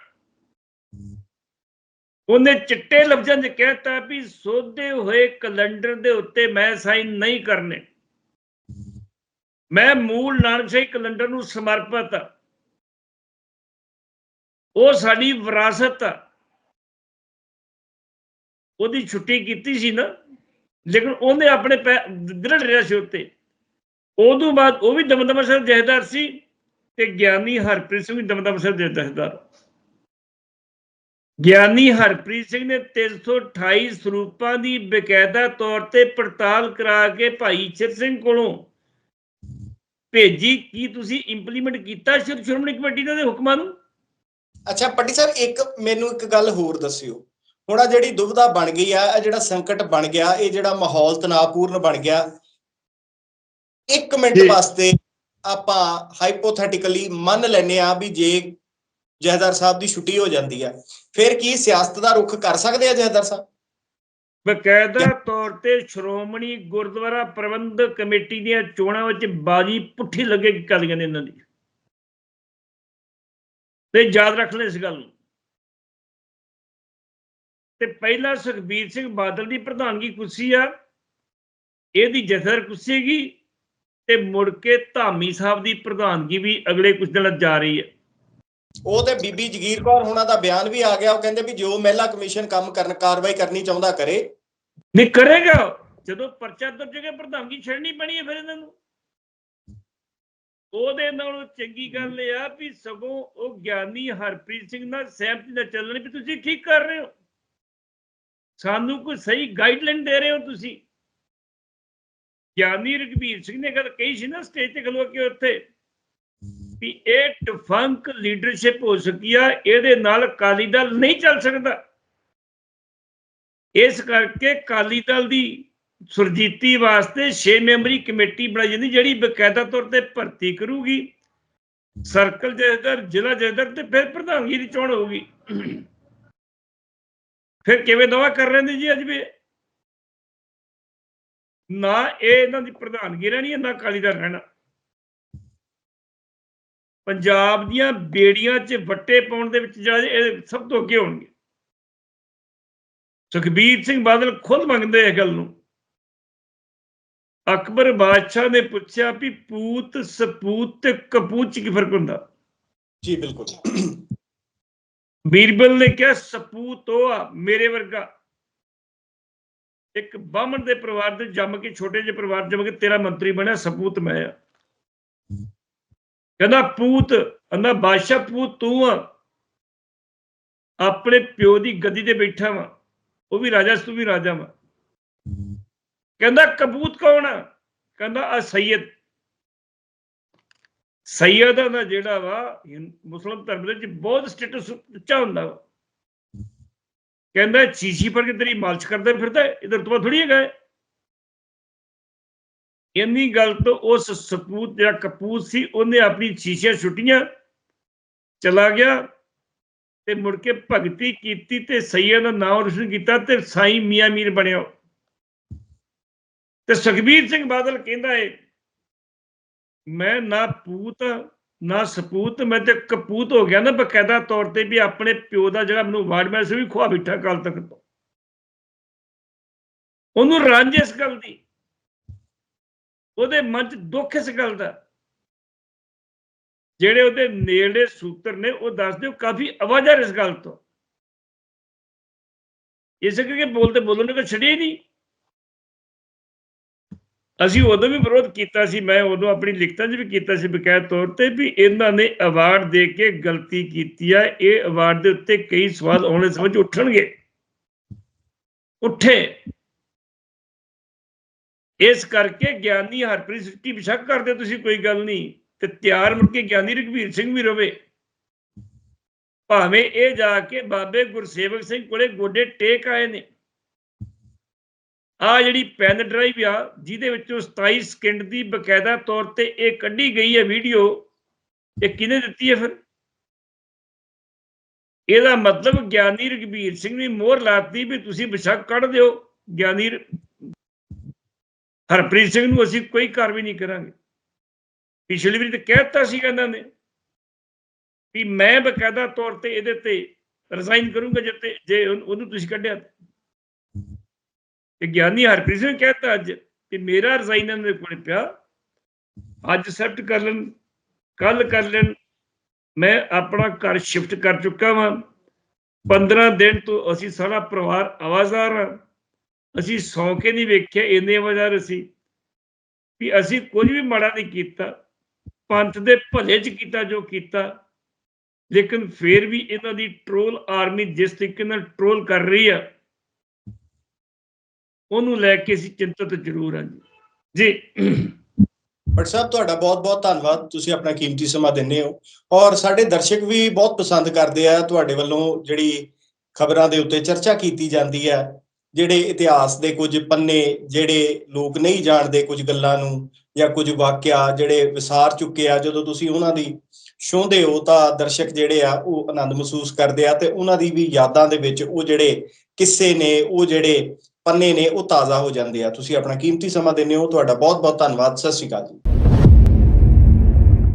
ਉਹਨੇ ਚਿੱਟੇ ਲਫ਼ਜ਼ਾਂ 'ਚ ਕਹਿਤਾ ਵੀ ਸੋਧੇ ਹੋਏ ਕੈਲੰਡਰ ਦੇ ਉੱਤੇ ਮੈਂ ਸਾਈਨ ਨਹੀਂ ਕਰਨੇ। ਮੈਂ ਮੂਲ ਨਾਨਕਸ਼ਾਹੀ ਕੈਲੰਡਰ ਨੂੰ ਸਮਰਪਿਤ ਹਾਂ। ਉਹ ਸਾਡੀ ਵਿਰਾਸਤ ਆ। ਉਹਦੀ ਛੁੱਟੀ ਕੀਤੀ ਸੀ ਨਾ। ਲੇਕਿਨ ਉਹਨੇ ਆਪਣੇ ਪੈ- ਦ੍ਰਿੜ ਰਿਹਾ ਸੀ ਉੱਤੇ। ਉਦੋਂ ਬਾਅਦ ਉਹ ਵੀ ਦਮਦਮਾ ਸਾਹਿਬ ਜਹੇਦਾਰ ਸੀ। ਤੇ ਗਿਆਨੀ ਹਰਪ੍ਰੀਤ ਸਿੰਘ ਦਮਦਮਾ ਸਾਹਿਬ ਦੇ ਜਹੇਦਾਰ ਗਿਆਨੀ ਹਰਪ੍ਰੀਤ ਸਿੰਘ ਨੇ 328 ਸਰੂਪਾਂ ਦੀ ਬਕਾਇਦਾ ਤੌਰ ਤੇ ਪੜਤਾਲ ਕਰਾ ਕੇ ਭਾਈ ਚਿਰ ਸਿੰਘ ਕੋਲੋਂ ਭੇਜੀ। ਕੀ ਤੁਸੀਂ ਇੰਪਲੀਮੈਂਟ ਕੀਤਾ ਸ਼੍ਰ- ਸ਼੍ਰੋਮਣੀ ਕਮੇਟੀ ਦੇ ਹੁਕਮਾਂ ਨੂੰ? ਅੱਛਾ ਪੱਟੀ ਸਾਹਿਬ ਇੱਕ ਮੈਨੂੰ ਇੱਕ ਗੱਲ ਹੋਰ ਦੱਸਿਓ। ਹੁਣ ਆ ਜਿਹੜੀ ਦੁਬਿਧਾ ਬਣ ਗਈ ਆ ਇਹ ਜਿਹੜਾ ਸੰਕਟ ਬਣ ਗਿਆ ਇਹ ਜਿਹੜਾ ਮਾਹੌਲ ਤਣਾਅਪੂਰਨ ਬਣ ਗਿਆ ਇੱਕ ਮਿੰਟ। ਵਾਸਤੇ ਆਪਾਂ ਹਾਈਪੋਥੈਟਿਕਲੀ ਮੰਨ ਲੈਨੇ ਆ ਵੀ ਜੇ ਜਹਦਰ ਸਾਹਿਬ ਦੀ ਛੁੱਟੀ ਹੋ ਜਾਂਦੀ ਆ ਫਿਰ ਕੀ ਸਿਆਸਤ ਦਾ ਰੁਖ ਕਰ ਸਕਦੇ ਆ ਜਹਦਰ ਸਾਹਿਬ? ਬਕਾਇਦਾ ਤੌਰ ਤੇ ਸ਼੍ਰੋਮਣੀ ਗੁਰਦੁਆਰਾ ਪ੍ਰਬੰਧਕ ਕਮੇਟੀ ਦੀਆਂ ਚੋਣਾਂ ਵਿੱਚ ਬਾਜੀ ਪੁੱਠੀ ਲੱਗੇਗੀ ਕੱਲ ਕਹਿੰਦੇ ਇਹਨਾਂ ਦੀ? ਤੇ ਯਾਦ ਰੱਖ ਲੈ ਇਸ ਗੱਲ ਨੂੰ। ਤੇ ਪਹਿਲਾ ਸੁਖਬੀਰ ਸਿੰਘ ਬਾਦਲ ਦੀ ਪ੍ਰਧਾਨਗੀ ਕੁਰਸੀ ਆ, ਇਹਦੀ ਜਥਰ ਕੁਰਸੀਗੀ ਤੇ ਮੁੜ ਕੇ ਧਾਮੀ ਸਾਹਿਬ ਦੀ ਪ੍ਰਧਾਨਗੀ ਵੀ ਅਗਲੇ ਕੁਝ ਦਿਨਾਂ ਜਾ ਰਹੀ ਹੈ। ਉਹ ਤੇ ਬੀਬੀ ਜਗੀਰ ਕੌਰ ਹੁਣਾਂ ਦਾ ਬਿਆਨ ਵੀ ਆ ਗਿਆ। ਉਹ ਕਹਿੰਦੇ ਵੀ ਜੋ ਮਹਿਲਾ ਕਮਿਸ਼ਨ ਕੰਮ ਕਰਨ ਕਾਰਵਾਈ ਕਰਨੀ ਚਾਹੁੰਦਾ ਕਰੇ। ਨਹੀਂ ਕਰੇਗਾ ਜਦੋਂ ਪਰਚਾ ਦਰਜ ਕੇ ਪ੍ਰਧਾਨਗੀ ਛੱਡਣੀ ਪੈਣੀ ਹੈ ਫਿਰ ਇਹਨਾਂ ਨੂੰ। ਉਹਦੇ ਨਾਲੋਂ ਚੰਗੀ ਗੱਲ ਇਹ ਆ ਵੀ ਸਗੋਂ ਉਹ ਗਿਆਨੀ ਹਰਪ੍ਰੀਤ ਸਿੰਘ ਨਾਲ ਸਹਿਮਤੀ ਨਾਲ ਚੱਲਣ ਵੀ ਤੁਸੀਂ ਠੀਕ ਕਰ ਰਹੇ ਹੋ। ਸਾਨੂੰ ਕੋਈ ਸਹੀ ਗਾਈਡਲਾਈਨ ਦੇ ਰਹੇ ਹੋ ਤੁਸੀਂ? ਗਿਆਨੀ ਰਘਬੀਰ ਸਿੰਘ ਨੇ ਗੱਲ ਕਹੀ ਸੀ ਨਾ ਸਟੇਜ ਤੇ ਖਲੋ ਕੇ ਉੱਥੇ? ਵੀ ਇਹ ਡਿਫੰਕ ਲੀਡਰਸ਼ਿਪ ਹੋ ਸਕੀ ਆ, ਇਹਦੇ ਨਾਲ ਅਕਾਲੀ ਦਲ ਨਹੀਂ ਚੱਲ ਸਕਦਾ। ਇਸ ਕਰਕੇ ਅਕਾਲੀ ਦਲ ਦੀ ਸੁਰਜੀਤੀ ਵਾਸਤੇ 6 ਮੈਂਬਰੀ ਕਮੇਟੀ ਬਣਾਈ ਜਾਂਦੀ, ਜਿਹੜੀ ਬਕਾਇਦਾ ਤੌਰ ਤੇ ਭਰਤੀ ਕਰੂਗੀ। ਸਰਕਲ ਜਥੇਦਾਰ, ਜ਼ਿਲ੍ਹਾ ਜਥੇਦਾਰ ਤੇ ਫਿਰ ਪ੍ਰਧਾਨਗੀ ਦੀ ਚੋਣ ਹੋਊਗੀ। ਫਿਰ ਕਿਵੇਂ ਦਾਵਾ ਕਰ ਰਹੇ ਨੇ ਜੀ ਅੱਜ ਵੀ? ਨਾ ਇਹ ਇਹਨਾਂ ਦੀ ਪ੍ਰਧਾਨਗੀ ਰਹਿਣੀ ਨਾ ਅਕਾਲੀ ਦਲ ਰਹਿਣਾ। ਪੰਜਾਬ ਦੀਆਂ ਬੇੜੀਆਂ 'ਚ ਵੱਟੇ ਪਾਉਣ ਦੇ ਵਿੱਚ ਜਿਹੜਾ ਇਹ ਸਭ ਤੋਂ ਅੱਗੇ ਹੋਣਗੇ। ਸੁਖਬੀਰ ਸਿੰਘ ਬਾਦਲ ਖੁਦ ਮੰਗਦੇ ਇਹ ਗੱਲ ਨੂੰ। ਅਕਬਰ ਬਾਦਸ਼ਾਹ ਨੇ ਪੁੱਛਿਆ ਵੀ ਪੂਤ ਸਪੂਤ ਤੇ ਕਪੂਤ 'ਚ ਕੀ ਫ਼ਰਕ ਹੁੰਦਾ? ਜੀ ਬਿਲਕੁਲ। ਬੀਰਬਲ ਨੇ ਕਿਹਾ ਸਪੂਤ ਉਹ ਮੇਰੇ ਵਰਗਾ। ਇੱਕ ਬਾਹਮਣ ਦੇ ਪਰਿਵਾਰ ਦੇ ਜੰਮ ਕੇ ਛੋਟੇ ਜਿਹੇ ਪਰਿਵਾਰ ਜੰਮ ਕੇ ਤੇਰਾ ਮੰਤਰੀ ਬਣਿਆ, ਸਪੂਤ ਮੈਂ ਆ। ਕਹਿੰਦਾ, ਪੂਤ, ਕਹਿੰਦਾ, ਬਾਦਸ਼ਾਹ ਪੂਤ, ਤੂੰ ਆ। ਆਪਣੇ ਪਿਓ ਦੀ ਗੱਦੀ ਤੇ ਬੈਠਾ ਵਾ। ਉਹ ਵੀ ਰਾਜਾ, ਤੂੰ ਵੀ ਰਾਜਾ ਵਾ। ਕਹਿੰਦਾ, ਕਬੂਤ ਕੌਣ ਆ? ਕਹਿੰਦਾ, ਆ ਸੈਯਦ। ਸੈਯਦ ਦਾ ਜਿਹੜਾ ਵਾ ਹਿੰ- ਧਰਮ ਦੇ ਵਿੱਚ ਬਹੁਤ ਸਟੇਟਸ ਉੱਚਾ ਹੁੰਦਾ ਵਾ। ਕਹਿੰਦਾ ਚੀਚੀ ਪਰ ਕੇ ਤੇਰੀ ਮਾਲਸ਼ ਕਰਦਾ ਫਿਰਦਾ ਇਧਰ ਤੋਂ ਥੋੜੀ ਹੈਗਾ ਇੰਨੀ ਗੱਲ ਤੋਂ ਉਸ ਸਪੂਤ ਜਿਹੜਾ ਕਪੂਤ ਸੀ, ਉਹਨੇ ਆਪਣੀ ਸ਼ੀਸ਼ੀਆਂ ਛੁੱਟੀਆਂ, ਚਲਾ ਗਿਆ ਤੇ ਮੁੜ ਕੇ ਭਗਤੀ ਕੀਤੀ ਤੇ ਸਈਅਦ ਦਾ ਨਾਮ ਰੋਸ਼ਨ ਕੀਤਾ ਤੇ ਸਾਈ ਮੀਆਂ ਮੀਰ ਬਣਿਆ ਤੇ ਸੁਖਬੀਰ ਸਿੰਘ ਬਾਦਲ ਕਹਿੰਦਾ ਏ, ਮੈਂ ਨਾ ਪੂਤ ਨਾ ਸਪੂਤ, ਮੈਂ ਤੇ ਕਪੂਤ ਹੋ ਗਿਆ ਨਾ ਬਕਾਇਦਾ ਤੌਰ ਤੇ ਵੀ ਆਪਣੇ ਪਿਓ ਦਾ ਜਿਹੜਾ ਮੈਨੂੰ ਵਾਰਡ ਮੈਂਬਰ ਸੀ ਵੀ ਖਵਾ ਬਿਠਾ ਕੱਲ ਤੱਕ ਤੋਂ। ਉਹਨੂੰ ਰੰਜ ਇਸ ਗੱਲ ਦੀ। ਉਹਦੇ ਮਨ 'ਚ ਦੁੱਖ ਇਸ ਗੱਲ ਦਾ। ਜਿਹੜੇ ਉਹਦੇ ਨੇੜੇ ਸੂਤਰ ਨੇ, ਉਹ ਦੱਸਦੇ ਉਹ ਕਾਫੀ ਆਵਾਜ਼ਾਂ ਇਸ ਗੱਲ ਤੋਂ। ਇਸ ਕਰਕੇ ਬੋਲਦੇ ਬੋਲਣ ਨੂੰ ਛੱਡੇ ਹੀ ਨਹੀਂ। ਅਸੀਂ ਉਦੋਂ ਵੀ ਵਿਰੋਧ ਕੀਤਾ ਸੀ, ਮੈਂ ਉਦੋਂ ਆਪਣੀ ਲਿਖਤਾਂ 'ਚ ਵੀ ਕੀਤਾ ਸੀ ਬਕਾਇਦ ਤੌਰ ਤੇ ਵੀ ਇਹਨਾਂ ਨੇ ਅਵਾਰਡ ਦੇ ਕੇ ਗਲਤੀ ਕੀਤੀ ਆ। ਇਹ ਅਵਾਰਡ ਦੇ ਉੱਤੇ ਕਈ ਸਵਾਲ ਆਉਣੇ ਸਮਝ ਉੱਠਣਗੇ। ਉੱਠੇ। ਇਸ ਕਰਕੇ ਗਿਆਨੀ ਹਰਪ੍ਰੀਤ ਸਿੱਟੀ ਬਿਸ਼ੱਕ ਕਰਦੇ ਤੁਸੀਂ, ਕੋਈ ਗੱਲ ਨਹੀਂ। ਤੇ ਤਿਆਰ ਮੁੜ ਕੇ ਗਿਆਨੀ ਰਘਵੀਰ ਸਿੰਘ ਵੀ ਰਵੇ। ਭਾਵੇਂ ਇਹ ਜਾ ਕੇ ਬਾਬੇ ਗੁਰਸੇਵਕ ਸਿੰਘ ਕੋਲੇ ਗੋਡੇ ਟੇਕ ਆਏ ਨੇ। ਆ ਜਿਹੜੀ ਪੈਨ ਡਰਾਈਵ ਆ, ਜਿਹਦੇ ਵਿੱਚੋਂ 27 ਸਕਿੰਟ ਦੀ ਬਕਾਇਦਾ ਤੌਰ ਤੇ ਇਹ ਕੱਢੀ ਗਈ ਹੈ ਵੀਡੀਓ ਇਹ ਕਿਹਨੇ ਦਿੱਤੀ ਹੈ ਫਿਰ? ਇਹਦਾ ਮਤਲਬ ਗਿਆਨੀ ਰਘਬੀਰ ਸਿੰਘ ਨੇ ਮੋਹਰ ਲਾਤੀ ਵੀ ਤੁਸੀਂ ਬਿਸ਼ੱਕ ਕੱਢ ਦਿਓ ਗਿਆਨੀ ਹਰਪ੍ਰੀਤ ਸਿੰਘ ਨੂੰ ਅਸੀਂ ਕੋਈ ਕਾਰਵਾਈ ਨਹੀਂ ਕਰਾਂਗੇ। ਪਿਛਲੀ ਵਾਰੀ ਤਾਂ ਕਹਿਤਾ ਸੀ ਇਹਨਾਂ ਨੇ ਵੀ ਮੈਂ ਬਕਾਇਦਾ ਤੌਰ ਤੇ ਇਹਦੇ ਤੇ ਰਿਜ਼ਾਈਨ ਕਰੂੰਗਾ, ਜੇ ਤੇ ਜੇ ਉਹਨੂੰ ਤੁਸੀਂ ਕੱਢਿਆ ਤੇ ਗਿਆਨੀ ਹਰਪ੍ਰੀਤ ਸਿੰਘ ਨੇ ਕਹਿਤਾ ਅੱਜ ਕਿ ਮੇਰਾ ਰਿਜ਼ਾਈਨ ਇਹਨਾਂ ਦੇ ਕੋਲ ਪਿਆ। ਅੱਜ ਸੈੱਟ ਕਰ ਲੈਣ ਕੱਲ ਕਰ ਲੈਣ। ਮੈਂ ਆਪਣਾ ਘਰ ਸ਼ਿਫਟ ਕਰ ਚੁੱਕਾ ਵਾਂ। 15 ਦਿਨ ਤੋਂ ਅਸੀਂ ਸਾਰਾ ਪਰਿਵਾਰ ਆਵਾਜ਼ਾਰ ਹਾਂ ਅਸੀਂ ਸੌਂ ਕੇ ਨਹੀਂ ਵੇਖਿਆ, ਇੰਨੇ ਆਵਾਜ਼ਾਰ ਅਸੀਂ। ਵੀ ਅਸੀਂ ਕੁਝ ਵੀ ਮਾੜਾ ਨਹੀਂ ਕੀਤਾ। ਪੰਥ ਦੇ ਭਲੇ 'ਚ ਕੀਤਾ ਜੋ ਕੀਤਾ। ਲੇਕਿਨ ਫਿਰ ਵੀ ਇਹਨਾਂ ਦੀ ਟ੍ਰੋਲ ਆਰਮੀ ਜਿਸ ਤਰੀਕੇ ਨਾਲ ਟ੍ਰੋਲ ਕਰ ਰਹੀ ਆ ਉਹਨੂੰ ਲੈ ਕੇ ਅਸੀਂ ਚਿੰਤਤ ਜ਼ਰੂਰ ਹਾਂ ਜੀ। ਜੀ। ਭੱਟ ਸਾਹਿਬ, ਤੁਹਾਡਾ ਬਹੁਤ-ਬਹੁਤ ਧੰਨਵਾਦ। ਤੁਸੀਂ ਆਪਣਾ ਕੀਮਤੀ ਸਮਾਂ ਦਿੰਦੇ ਹੋ। ਔਰ ਸਾਡੇ ਦਰਸ਼ਕ ਵੀ ਬਹੁਤ ਪਸੰਦ ਕਰਦੇ ਆ ਤੁਹਾਡੇ ਵੱਲੋਂ ਜਿਹੜੀ ਖਬਰਾਂ ਦੇ ਉੱਤੇ ਚਰਚਾ ਕੀਤੀ ਜਾਂਦੀ ਹੈ, ਜਿਹੜੇ ਇਤਿਹਾਸ ਦੇ ਕੁਝ ਪੰਨੇ, ਜਿਹੜੇ ਲੋਕ ਨਹੀਂ ਜਾਣਦੇ ਕੁਝ ਗੱਲਾਂ ਨੂੰ ਜਾਂ ਕੁਝ ਵਾਕਿਆ ਜਿਹੜੇ ਵਿਸਾਰ ਚੁੱਕੇ ਆ, ਜਦੋਂ ਤੁਸੀਂ ਉਹਨਾਂ ਦੀ ਛੋਹਦੇ ਹੋ ਤਾਂ ਦਰਸ਼ਕ ਜਿਹੜੇ ਆ, ਉਹ ਆਨੰਦ ਮਹਿਸੂਸ ਕਰਦੇ ਆ ਤੇ ਉਹਨਾਂ ਦੀ ਵੀ ਯਾਦਾਂ ਦੇ ਵਿੱਚ ਉਹ ਜਿਹੜੇ ਕਿੱਸੇ ਨੇ, ਉਹ ਜਿਹੜੇ ਪੰਨੇ ਨੇ ਉਹ ਤਾਜ਼ਾ ਹੋ ਜਾਂਦੇ ਆ। ਤੁਸੀਂ ਆਪਣਾ ਕੀਮਤੀ ਸਮਾਂ ਦਿੰਦੇ ਹੋ। ਤੁਹਾਡਾ ਬਹੁਤ ਬਹੁਤ ਧੰਨਵਾਦ। ਸਤਿ ਸ਼੍ਰੀ ਅਕਾਲ ਜੀ।